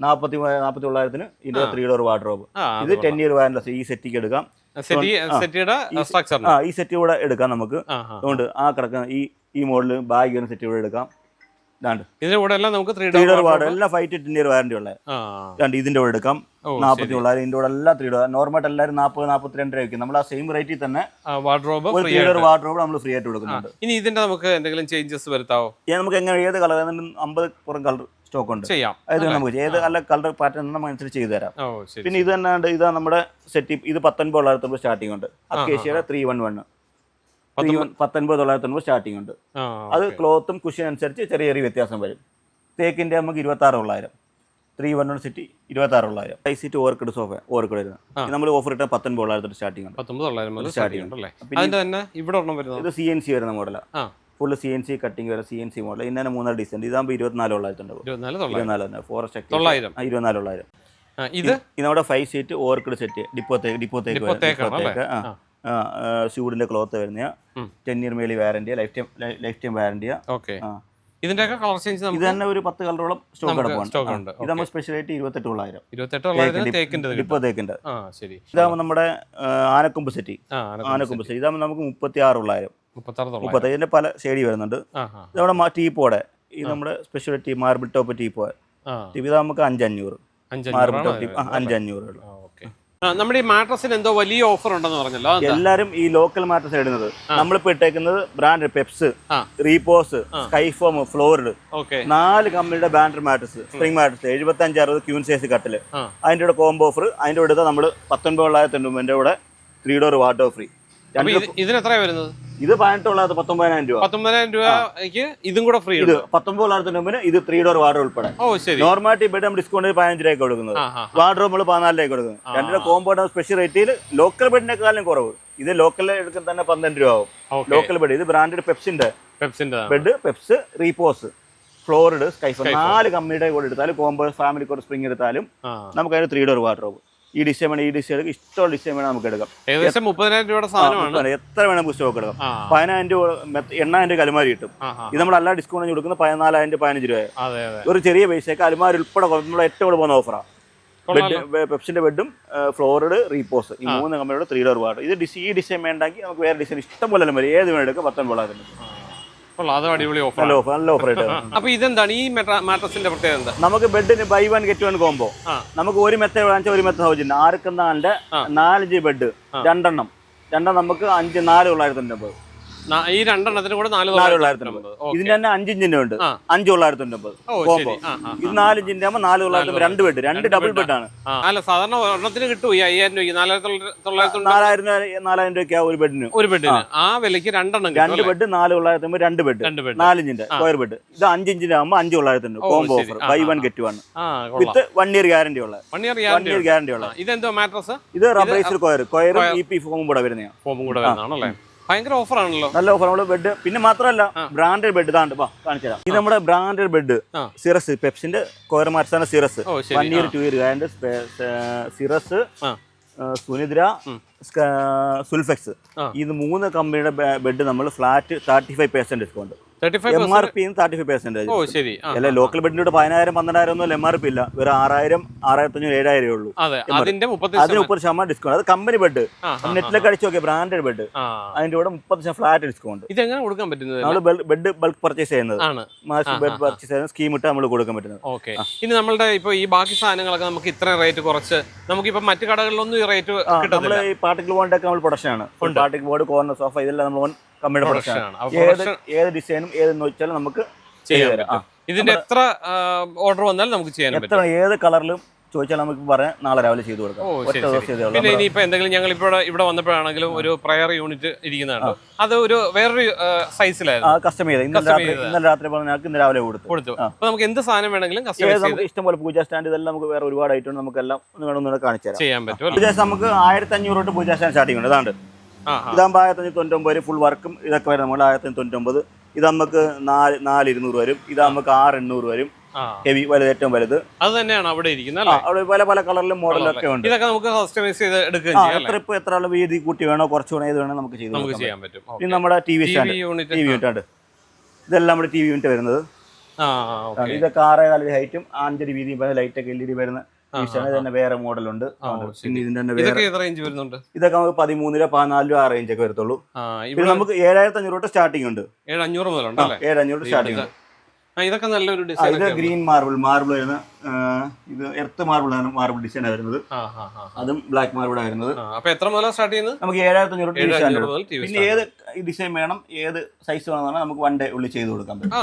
നാൽപ്പത്തി നാൽപ്പത്തി തൊള്ളായിരത്തിന് ഇതിന്റെ ത്രീ ഡോർ വാർഡ്രോബ്. ഇത് ടെൻ ഇയർ വാറന്റി ഈ സെറ്റിക്ക് എടുക്കാം. ആ. ഈ- സെറ്റ് കൂടെ എടുക്കാം നമുക്ക്. അതുകൊണ്ട് ആ കിടക്കുന്ന ഈ ഈ മോഡൽ ബാഗ് സെറ്റ് കൂടെ എടുക്കാം. ഇതാണ്ട്. ഇതിന്റെ കൂടെ എല്ലാം നമുക്ക് ത്രീ ഡോർ വാർഡ് എല്ലാം five two ten year warranty ഉള്ളത് ഇതിന്റെ കൂടെ എടുക്കാം. നാൽപ്പത്തി തൊള്ളായിരം ഇതിന്റെ കൂടെ എല്ലാം ത്രീ ഡോർ നോർമൽ എല്ലാവരും നാൽപ്പത് നാൽപ്പത്തിരണ്ട് രൂപ വയ്ക്കും. നമ്മൾ ആ സെയിം റേറ്റിൽ തന്നെ വാർഡ്രോബ് ഒരു ഫ്രീ ത്രീ ഡോർ വാർഡ്രോബ് നമ്മൾ ഫ്രീ ആയിട്ട് കൊടുക്കുന്നുണ്ട്. ഇനി ഇതിന്റെ നമുക്ക് എന്തെങ്കിലും ചേഞ്ചസ് വരുത്താവോ? നമുക്ക് എങ്ങനെ ഏത് കളർ അമ്പത് പുറം കളർ സ്റ്റോക്ക് ഉണ്ട്. ചെയ്യാം. അത് നമുക്ക് ഏത് നല്ല കളർ പാറ്റേൺ നമ്മൾ അനുസരിച്ച് ചെയ്തു തരാം. പിന്നെ ഇത് തന്നെ ഇതാ നമ്മുടെ സെറ്റ് ഇത് പത്തൊൻപത് തൊള്ളായിരത്തി സ്റ്റാർട്ടിംഗ് ഉണ്ട്. അക്കേഷ്യയുടെ ത്രീ വൺ വൺ പത്തൊൻപത് തൊള്ളായിരത്തി തൊണ്ണൂറ് സ്റ്റാർട്ടിംഗ് ഉണ്ട് അത് ക്ലോത്തും കുഷൻ അനുസരിച്ച് ചെറിയ ചെറിയ വ്യത്യാസം വരും. തേക്കിന്റെ നമുക്ക് ഇരുപത്തി ആറ് തൊള്ളായിരം. ത്രീ വൺ വൺ സിറ്റി ഇരുപത്തി ആറ് ഉള്ളായിരം ഐ സീറ്റ് ഓർക്കിഡ് സോഫ ഓർക്കിഡ് വരുന്നത് നമ്മൾ ഓഫർ ഇട്ട പത്തൊൻപത് തൊള്ളായിരത്തി സ്റ്റാർട്ടിംഗ് ആണ്. സ്റ്റാർട്ടിംഗ് ഉണ്ടല്ലേ പിന്നെ അതിന്റെ തന്നെ ഇവിടെ വരുന്നത് ഇത് സി എൻ സി വരുന്ന മോഡലാണ് full full C N C cutting വരെ സി എൻ സി മോഡൽ ഇന്നെ മൂന്നര ഡിസൈൻ ഇതാകുമ്പോൾ ഇരുപത്തിനാല് തൊള്ളായിരത്തി ഉണ്ടാവും ഇരുപത്തിനാല് തന്നെ ഫോറസ്റ്റ് തൊള്ളായിരം ഇരുപത്തിനാല് തൊള്ളായിരം ഇത്? നമ്മുടെ ഫൈവ് സീറ്റ് ഓർക്കിഡ് സെറ്റ് ഡിപ്പോത്തേക്ക് ഡിപ്പോത്തേക്ക് ഡിപ്പോത്തേക്ക്. ഷൂഡിന്റെ ക്ലോത്ത് വരുന്ന. ടെൻ ഇയർ മേലി വാറന്റിയ ലൈഫ് ടൈം ലൈഫ് ടൈം വാറന്റിയ ഓക്കെ ഇതിന്റെയൊക്കെ കളർ ചേഞ്ച് ഇത് തന്നെ ഒരു പത്ത് കളറോളം സ്റ്റോക്ക്. ഉണ്ട്. ഇത് നമ്മൾ ഇരുപത്തെട്ട് തൊള്ളായിരം ഇരുപത്തെട്ട് തൊള്ളായിരത്തിന് ശരി. ഇതാകുമ്പോൾ നമ്മുടെ ആനക്കൊമ്പ് സെറ്റ് ആനക്കൊമ്പ് സെറ്റ് ഇതാകുമ്പോൾ നമുക്ക് മുപ്പത്തി ആറ് തൊള്ളായിരം മുപ്പത്തി ഇതിന്റെ പല ഷേഡി വരുന്നുണ്ട്. നമ്മുടെ ടീപ്പോടെ ഈ നമ്മുടെ special tea marble top teapoy ടീപ്പ് ഇതാകുമ്പോൾ നമുക്ക് അഞ്ചഞ്ഞൂറ്. മാർബിൾ ടോപ്പ് ടീപ്പ് അഞ്ചഞ്ഞൂറ് നമ്മുടെ ഈ മാട്രസിന് എന്തോ വലിയ ഓഫർ ഉണ്ടെന്ന് പറഞ്ഞല്ലോ? എല്ലാരും ഈ ലോക്കൽ മാട്രസ് ഇടുന്നത്. നമ്മളിപ്പോ ഇട്ടേക്കുന്നത് brand Peps Repose Skyfoam Florid നാല് കമ്പനിയുടെ ബ്രാൻഡ് മാട്രസ് സ്പ്രിംഗ് മാട്രസ് എഴുപത്തി അഞ്ച് അറുപത് ക്യൂൻ സൈസ് കട്ടിൽ അതിന്റെ കൂടെ കോംബോ ഓഫർ അതിന്റെ കൂടെ നമ്മൾ പത്തൊൻപത് തൊള്ളായിരത്തി തൊണ്ണൂറിന്റെ കൂടെ ത്രീ ഡോർ വാട്ടർ ഫ്രീ ഇതിന് എത്രയാ വരുന്നത്? ഇത് പതിനെട്ട് തൊള്ളായിരത്തി പത്തൊമ്പതിനായിരം രൂപ പത്തൊമ്പതിനായിരം രൂപയ്ക്ക് ഇതും കൂടെ ഫ്രീ ഇത് പത്തൊമ്പത് തൊള്ളായിരത്തി തൊണ്ണൂറിന് ഇത് ത്രീ ഡോർ വാർഡ് ഉൾപ്പെടെ. ഓ ശരി. നോർമാലിറ്റി ബെഡ് നമ്മൾ ഡിസ്കൗണ്ട് പതിനഞ്ച് രൂപയ്ക്ക് കൊടുക്കുന്നത്. വാർഡ് നമ്മൾ പതിനാലിലേക്ക് കൊടുക്കുന്നത്. രണ്ടിന്റെ കോമ്പൗണ്ട് സ്പെഷ്യൽ റേറ്റിൽ ലോക്കൽ ബെഡിനേക്കാളും കുറവ്. ഇത് ലോക്കൽ എടുക്കുന്ന തന്നെ പന്ത്രണ്ട് രൂപ ആവും. ലോക്കൽ ബെഡ് ഇത് ബ്രാൻഡഡ് പെപ്സിന്റെ പെപ്സിന്റെ ബെഡ് പെപ്സ് റീപോസ് ഫ്ലോറിഡ് സ്കൈഫ് നാല് കമ്പനിയുടെ കൂടെ എടുത്താലും കോമ്പോ ഫാമിലി കൂടെ സ്പ്രിംഗ് എടുത്താലും നമുക്ക് അതിന് ത്രീ ഡോർ വാർഡ്രോബ് ഈ ഡിസൈൻ വേണം ഈ ഡിസൈൻ എടുക്കാം. ഇഷ്ടമുള്ള ഡിസൈൻ വേണം നമുക്ക് എടുക്കാം. ഏകദേശം മുപ്പതിനായിരം രൂപയുടെ സാധനമാണ്. എത്ര വേണം നമുക്ക് സ്റ്റോക്ക് എടുക്കാം. പതിനായിരം രൂപ എണ്ണായിരം രൂപ അലുമാരി കിട്ടും. ഇത് നമ്മൾ എല്ലാ ഡിസ്കൗണ്ട് കൊടുക്കുന്നത് പതിനാലായിരം രൂപ പതിനഞ്ച് രൂപ. ഒരു ചെറിയ പൈസയൊക്കെ അലുമാരി ഉൾപ്പെടെ നമ്മൾ ഏറ്റവും കൂടെ പോകുന്ന ഓഫറാണ്. ബെഡ് പെപ്സിന്റെ ബെഡും ഫ്ലോറിഡ് റീപോസ് ഈ മൂന്ന് കമ്പനിയുടെ ത്രീ ഡോർ വാർഡ് ഇത് ഈ ഡിസൈൻ വേണ്ടെങ്കിൽ നമുക്ക് വേറെ ഡിസൈൻ ഇഷ്ടം പോലെ അലുമാരി ഏത് വേണം എടുക്കാം. പത്തൊൻപത് കൊള്ളാം അതും അടിപൊളി ഓഫർ നല്ല ഓഫർ നല്ല ഓഫർ ആയിട്ട് അപ്പൊ ഇതെന്താണ്? ഈ മാട്രസിന്റെ പ്രത്യേകത എന്താ? നമുക്ക് ബെഡിന് buy one get one combo നമുക്ക് ഒരു മെത്ത വാങ്ങിച്ചാൽ ഒരു മെത്ത സൗജന്യം ആർക്കുന്നാലിന്റെ നാല് നാലഞ്ച് ബെഡ് രണ്ടെണ്ണം. രണ്ടെണ്ണം നമുക്ക് അഞ്ച് നാല് തൊള്ളായിരത്തി നാ- ഈ രണ്ടെണ്ണത്തിന് കൂടെ നാല് തൊള്ളായിരത്തി. ഇതിന്റെ തന്നെ അഞ്ചിഞ്ചിന്റെ ഉണ്ട്. അഞ്ച് തൊള്ളായിരത്തി തൊണ്ണൂറ് കോമ്പോ ഇത് നാലിഞ്ചിന്റെ ആകുമ്പോൾ നാല് തൊള്ളായിരത്തി രണ്ട് ബെഡ്. രണ്ട് ഡബിൾ ബെഡ്. ആണ്. അല്ല സാധാരണ ഒരെണ്ണത്തിന് കിട്ടും ഈ അയ്യായിരം രൂപയ്ക്ക്? നാലായിരത്തി നാലായിരം നാലായിരം രൂപയ്ക്ക് ഒരു ബെഡിന്. ഒരു ബെഡിന്. ആ. വിലയ്ക്ക് രണ്ടെണ്ണം രണ്ട് ബെഡ് നാല് തൊള്ളായിരത്തി തൊണ്ണൂറ് രണ്ട് ബെഡ്. രണ്ട് ബെഡ്. നാലിഞ്ചിന്റെ സ്ക്വയർ ബെഡ് ഇത് അഞ്ചിഞ്ചിന്റെ ആകുമ്പോൾ അഞ്ച് തൊള്ളായിരത്തി തൊണ്ണൂറ് combo combo offer buy one get one with one year guarantee ഉള്ള. വൺ ഇയർ ഗ്യാരണ്ടി ഉള്ള. ഇത് എന്തോ മാട്രസ് ഇത് റബ്ബൈസർ കൊയർ കൊയറും ഇ പി ഫോമും കൂടെ വരുന്നതാണ് ഫോമും കൂടെ വരുന്നതാണല്ലേ? ഭയങ്കര ഓഫർ ആണല്ലോ നല്ല ഓഫർ. നമ്മൾ ബെഡ് പിന്നെ മാത്രമല്ല ബ്രാൻഡഡ് ബെഡ് ഇതാണ്ട് വാ കാണിച്ചു തരാം ഇത് നമ്മുടെ ബ്രാൻഡഡ് ബെഡ് സിറസ് പെപ്സിന്റെ കോയർ മാർച്ചാണ് cirrus one year two year guarantee cirrus സുനിദ്ര സുൽഫെക്സ്. ഇത് മൂന്ന് കമ്പനിയുടെ ബെഡ് നമ്മൾ flat thirty five percent discount M R P thirty five percentage ഓ ശരി. അല്ല ലോക്കൽ ബെഡിനോട് പതിനായിരം പന്ത്രണ്ടായിരം ഒന്നും എം ആർ പി ഇല്ല. ഒരു ആറായിരം ആറായിരത്തി അഞ്ഞൂറ് ഏഴായിരം ഉള്ളൂ അതിന് മുപ്പത് ശതമാനം ഡിസ്കൗണ്ട് അത് കമ്പനി ബെഡ് നെറ്റിലൊക്കെ അടിച്ചു നോക്കിയ ബ്രാൻഡഡ് ബെഡ് അതിന്റെ കൂടെ മുപ്പത് ശതമാനം ഫ്ലാറ്റ് ഡിസ്കൗണ്ട് ഇതെങ്ങനെ കൊടുക്കാൻ പറ്റുന്നത്? നമ്മൾ ബെഡ് ബൾക്ക് പർച്ചേസ് ചെയ്യുന്നത്. ബെഡ് പർച്ചേസ് ചെയ്യുന്ന സ്കീം ഇട്ട് നമ്മൾ കൊടുക്കാൻ പറ്റുന്നത്. ഓക്കെ. ഇനി നമ്മളുടെ ഇപ്പൊ ഈ ബാക്കി സാധനങ്ങളൊക്കെ നമുക്ക് ഇത്ര റേറ്റ് കുറച്ച് നമുക്കിപ്പോ മറ്റു കടകളിലൊന്നും ഈ റേറ്റ് നമ്മൾ ഈ പാർട്ടിക്കൽ ബോർഡിന്റെ നമ്മൾ പ്രൊഡക്ഷൻ ആണ്. പാർട്ടിക്കൽ ബോർഡ് കോർണർ സോഫ ഇതെല്ലാം നമ്മൾ കമ്പനിയുടെ പ്രൊഡക്ഷൻ ആണ്. ഏത് ഏത് ഡിസൈനും ഏതെന്ന് വെച്ചാലും നമുക്ക് ചെയ്യാൻ തരാം. ഇതിന്റെ എത്ര ഓർഡർ വന്നാലും നമുക്ക് ചെയ്യാൻ. എത്ര ഏത് കളറിലും ചോദിച്ചാൽ നമുക്ക് പറയാം നാളെ രാവിലെ ചെയ്തു കൊടുക്കാം. പിന്നെ ഇനിയിപ്പോ എന്തെങ്കിലും ഞങ്ങൾ ഇപ്പോൾ ഇവിടെ വന്നപ്പോഴാണെങ്കിലും ഒരു പ്രയർ യൂണിറ്റ് ഇരിക്കുന്നതാണ് അത് ഒരു വേറൊരു സൈസിലായിരുന്നു കസ്റ്റം ചെയ്ത് ഇന്നലെ രാത്രി പറഞ്ഞ ഇന്ന് രാവിലെ കൊടുത്തു. കൊടുത്തു. അപ്പൊ നമുക്ക് എന്ത് സാധനം വേണമെങ്കിലും നമുക്ക് ഇഷ്ടംപോലെ പൂജ സ്റ്റാൻഡ് ഇതെല്ലാം നമുക്ക് വേറെ ഒരുപാട് ഐറ്റം നമുക്ക് എല്ലാം ഒന്ന് വേണമെന്ന് കാണിച്ചു തരാം. ചെയ്യാൻ പറ്റും നമുക്ക് ആയിരത്തി അഞ്ഞൂറ് തൊട്ട് പൂജ സ്റ്റാൻഡ് സ്റ്റാർട്ടിംഗ് ഉണ്ട്. ആ ഇതാകുമ്പോൾ ആയിരത്തി അഞ്ഞൂറ്റി തൊണ്ണൂറ്റൊമ്പത് വരും ഫുൾ വർക്കും ഇതൊക്കെ വരും. നമ്മൾ ആയിരത്തി തൊണ്ണൂറ്റൊമ്പത് ഇത് നമുക്ക് നാല് നാല് ഇരുന്നൂറ് വരും. ഇത് നമുക്ക് ആറ് എണ്ണൂറ് വരും ഹെവി വലുത് ഏറ്റവും വലുത്. അത് തന്നെയാണ് അവിടെ ഇരിക്കുന്നത് അവിടെ പല പല കളറിലും മോഡലൊക്കെ ഉണ്ട്. ഇതൊക്കെ നമുക്ക് കസ്റ്റമൈസ് ചെയ്ത് എടുക്കുകയും എത്ര ഇപ്പൊ എത്ര ആൾ വീതി കൂട്ടി വേണോ കുറച്ച് വേണോ ഏത് വേണോ നമുക്ക് ചെയ്ത് നമുക്ക്. ചെയ്യാൻ പറ്റും. ഇനി നമ്മുടെ T V stand T V unit ഇതെല്ലാം നമ്മുടെ ടി വി യൂണിറ്റ് വരുന്നത്. ഇതൊക്കെ ആറേ കാലി ഹൈറ്റും അഞ്ചടി വീതിയും ലൈറ്റ് ഒക്കെ എൽ ഇ ഡി വരുന്ന സ്റ്റാൻഡ് തന്നെ വേറെ മോഡലുണ്ട്. പിന്നെ ഇതിന്റെ തന്നെ വേറെ റേഞ്ച് വരുന്നുണ്ട്? ഇതൊക്കെ നമുക്ക് പതിമൂന്ന് രൂപ പതിനാല് രൂപ ആ റേഞ്ച് ഒക്കെ വരത്തുള്ളൂ. പിന്നെ നമുക്ക് ഏഴായിരത്തി അഞ്ഞൂറ് തൊട്ട് സ്റ്റാർട്ടിംഗ് ഉണ്ട്. ഏഴ് അഞ്ഞൂറ് മുതലുണ്ട് ഏഴ് അഞ്ഞൂറ് സ്റ്റാർട്ടിംഗ് ഉണ്ട്. ഇതൊക്കെ നല്ലൊരു ഡിസൈൻ ഇത് ഗ്രീൻ മാർബിൾ മാർബിൾ വരുന്ന ഇത് എർത്ത് മാർബിൾ ആണ് മാർബിൾ ഡിസൈൻ വരുന്നത് അതും ബ്ലാക്ക് മാർബിൾ വരുന്നത് ആ അപ്പൊ എത്ര മുതലാണ് സ്റ്റാർട്ട് ചെയ്യുന്നത്? നമുക്ക് ഏഴായിരത്തി അഞ്ഞൂറ് മുതൽ പിന്നെ ഏത് ഡിസൈൻ വേണം ഏത് സൈസ് വേണം നമുക്ക് വൺ ഡേ ഉള്ളിൽ ചെയ്ത് കൊടുക്കാൻ പറ്റും.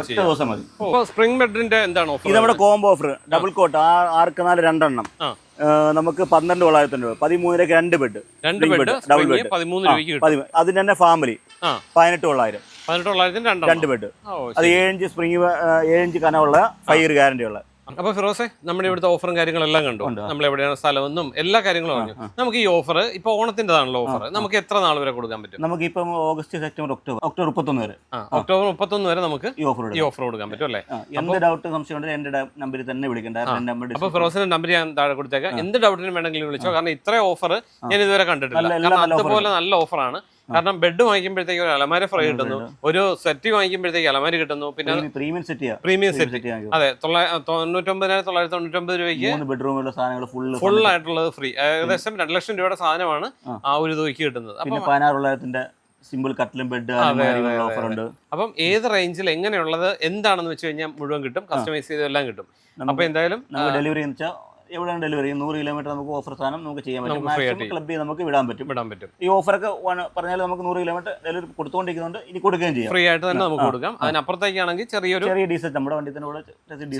ഒറ്റ ദിവസം മതി. സ്പ്രിംഗ് ബെഡിന്റെ എന്താണ് ഓഫർ ഇത് നമ്മുടെ കോംബോ ഓഫർ ഡബിൾ കോട്ട് ആർക്ക് നാല് രണ്ടെണ്ണം. നമുക്ക് പന്ത്രണ്ട് തൊള്ളായിരത്തി രൂപ. പതിമൂന്നിലേക്ക് രണ്ട് ബെഡ് രണ്ട് ബെഡ് സ്പ്രിംഗ് bed. പതിമൂന്ന് അതിന് തന്നെ ഫാമിലി പതിനെട്ട് തൊള്ളായിരം. രണ്ട് ബെഡ് അത് ഏഴ് സ്പ്രിംഗ് ഏഴ് കനമുള്ള ഫൈവ് ഇയർ ഗ്യാരണ്ടി ഉള്ള. അപ്പൊ ഫിറോസെ നമ്മുടെ ഇവിടുത്തെ ഓഫറും കാര്യങ്ങളെല്ലാം കണ്ടു. നമ്മൾ എവിടെയാണ് സ്ഥലമെന്നും എല്ലാ കാര്യങ്ങളും പറഞ്ഞു നമുക്ക് ഈ ഓഫർ ഇപ്പൊ ഓണത്തിന്റെതാണല്ലോ ഓഫർ നമുക്ക് എത്ര നാൾ വരെ കൊടുക്കാൻ പറ്റും? നമുക്ക് ഇപ്പം ഓഗസ്റ്റ് സെപ്റ്റംബർ ഒക്ടോബർ ഒക്ടോബർ മുപ്പത്തൊന്ന് വരെ. ഒക്ടോബർ മുപ്പത്തൊന്ന് വരെ നമുക്ക് ഈ ഓഫർ ഈ ഓഫർ കൊടുക്കാൻ പറ്റും അല്ലേ? എന്ത് ഡൗട്ട് സംശയം ഉണ്ടെങ്കിൽ എന്റെ നമ്പറിൽ തന്നെ വിളിക്കണ്ട. അപ്പൊ ഫിറോസിന്റെ നമ്പർ ഞാൻ താഴെ കൊടുത്തേക്കാം. എന്ത് ഡൗട്ടിനും വേണമെങ്കിലും വിളിച്ചോ. കാരണം ഇത്ര ഓഫർ ഞാൻ ഇതുവരെ കണ്ടിട്ടില്ല. കാരണം അതുപോലെ നല്ല ഓഫറാണ് കാരണം ബെഡ് വാങ്ങിക്കുമ്പോഴത്തേക്ക് ഒരു അലമാര ഫ്രൈ കിട്ടുന്നു. ഒരു സെറ്റ് വാങ്ങിക്കുമ്പോഴത്തേക്ക് അലമാര കിട്ടുന്നു. പിന്നെ പ്രീമിയം സെറ്റ് പ്രീമിയം സെറ്റ് അതെ തൊണ്ണൂറ്റൊമ്പതിനായിരത്തി തൊള്ളായിരത്തി തൊണ്ണൂറ്റൊമ്പത് രൂപയ്ക്ക് മൂന്ന് ഫുൾ സാധനങ്ങൾ ഫുൾ ഫുൾ ആയിട്ടുള്ളത് ഫ്രീ ഏകദേശം രണ്ട് ലക്ഷം രൂപയുടെ സാധനമാണ് ആ. ഒരു തുകയ്ക്ക് കിട്ടുന്നത്. അപ്പം പതിനാറുള്ളായിരത്തിന്റെ സിമ്പിൾ കട്ടിലും ബെഡ് ഓഫർ ഉണ്ട്. അപ്പം ഏത് റേഞ്ചിൽ എങ്ങനെയുള്ളത് എന്താണെന്ന് വെച്ച് കഴിഞ്ഞാൽ മുഴുവൻ കിട്ടും. കസ്റ്റമൈസ് ചെയ്തെല്ലാം കിട്ടും. അപ്പൊ എന്തായാലും ഡെലിവറി എവിടെയാണ് ഡെലിവറി? നൂറ് കിലോമീറ്റർ നമുക്ക് ഓഫർ സാധനം നമുക്ക് ചെയ്യാൻ പറ്റും. മാക്സിമം ക്ലബിൽ നമുക്ക് വിടാൻ പറ്റും. വിടാൻ പറ്റും. ഈ ഓഫറൊക്കെ പറഞ്ഞാൽ നമുക്ക് നൂറ് കിലോമീറ്റർ ഡെലിവറി കൊടുത്തുകൊണ്ടിരിക്കുന്നുണ്ട് ഇനി കൊടുക്കുകയും ചെയ്യാം. ഫ്രീ ആയിട്ട് തന്നെ നമുക്ക് കൊടുക്കാം. അതിനപ്പുറത്തേക്കാണെങ്കിൽ ചെറിയൊരു ചെറിയ ഡീസൽ നമ്മുടെ വണ്ടി തന്നെ ഇവിടെ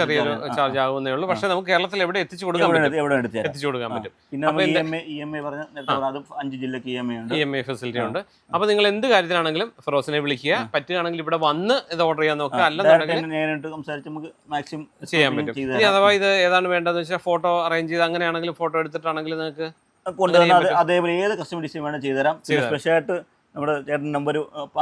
ചെറിയൊരു ചാർജ് ആകുന്നേ ഉള്ളൂ. പക്ഷേ നമുക്ക് കേരളത്തിൽ എവിടെ എത്തിച്ചു കൊടുക്കാൻ എവിടെ പറ്റും? എവിടെ എത്തിച്ചു കൊടുക്കാൻ പറ്റും. പിന്നെ ഇ എം ഐ പറഞ്ഞ അത് അഞ്ച് ജില്ലക്ക് ഇ എം ഐ ഉണ്ട്. ഇ എം ഐ ഫെസിലിറ്റി ഉണ്ട്. അപ്പോൾ നിങ്ങൾ എന്ത് കാര്യത്തിലാണെങ്കിലും ഫിറോസിനെ വിളിക്കുക. പറ്റുകയാണെങ്കിൽ ഇവിടെ വന്ന് ഇത് ഓർഡർ ചെയ്യാൻ നോക്കുക. അല്ലെന്നുണ്ടെങ്കിൽ നേരിട്ട് സംസാരിച്ച് നമുക്ക് മാക്സിമം ചെയ്യാൻ പറ്റും. ഇനി അഥവാ ഇത് ഏതാണ് വേണ്ടതെന്ന് വെച്ചാൽ ഫോട്ടോ അറേഞ്ച് ചെയ്ത് അങ്ങനെയാണെങ്കിലും ഫോട്ടോ എടുത്തിട്ടാണെങ്കിലും നിങ്ങൾക്ക് അതേപോലെ ഏത് കസ്റ്റമർ ഡിസൈൻ വേണം ചെയ്തുതരാം. സ്പെഷ്യലായിട്ട് നമ്മുടെ ചേട്ടൻ നമ്പർ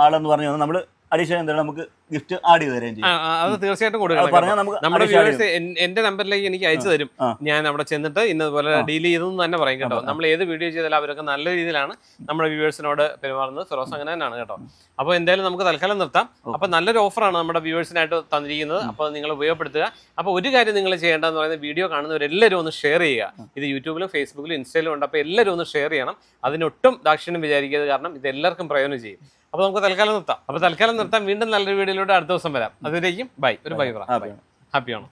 ആളെന്ന് പറഞ്ഞു നമ്മൾ അഡീഷണൽ എന്താണ് നമുക്ക് ഗിഫ്റ്റ് ആഡ് ചെയ്ത് തരാം ചെയ്യും. അത് തീർച്ചയായിട്ടും കൊടുക്കണം നമുക്ക് നമ്മുടെ വ്യൂവേഴ്സ് എന്റെ നമ്പറിലേക്ക് എനിക്ക് അയച്ചു തരും. ഞാൻ അവിടെ ചെന്നിട്ട് ഇന്നതുപോലെ ഡീൽ ചെയ്തെന്ന് തന്നെ പറയും കേട്ടോ. നമ്മൾ ഏത് വീഡിയോ ചെയ്താലും അവരൊക്കെ നല്ല രീതിയിലാണ് നമ്മുടെ വ്യൂവേഴ്സിനോട് പെരുമാറുന്നത്. ഫിറോസ് അങ്ങനെ തന്നെയാണ് കേട്ടോ. അപ്പോൾ എന്തായാലും നമുക്ക് തൽക്കാലം നിർത്താം. അപ്പോൾ നല്ലൊരു ഓഫറാണ് നമ്മുടെ വ്യൂവേഴ്സിനായിട്ട് തന്നിരിക്കുന്നത്. അപ്പോൾ നിങ്ങൾ ഉപയോഗപ്പെടുത്തുക. അപ്പോൾ ഒരു കാര്യം നിങ്ങൾ ചെയ്യേണ്ടതെന്ന് പറയുന്നത് വീഡിയോ കാണുന്നവരെല്ലാവരും ഒന്ന് ഷെയർ ചെയ്യുക. ഇത് യൂട്യൂബിലും ഫേസ്ബുക്കിലും ഇൻസ്റ്റയിലും ഉണ്ട്. അപ്പോൾ എല്ലാവരും ഒന്ന് ഷെയർ ചെയ്യണം. അതിനൊട്ടും ദാക്ഷിണ്യം വിചാരിക്കരുത് കാരണം ഇത് എല്ലാവർക്കും പ്രയോജനം ചെയ്യും. അപ്പോൾ നമുക്ക് തൽക്കാലം നിർത്താം. അപ്പോൾ തൽക്കാലം നിർത്താം. വീണ്ടും നല്ലൊരു വീഡിയോയിലൂടെ അടുത്ത ദിവസം വരാം. അതുവരേക്കും ബൈ. ഒരു ബൈ. ഹാപ്പിയാണോ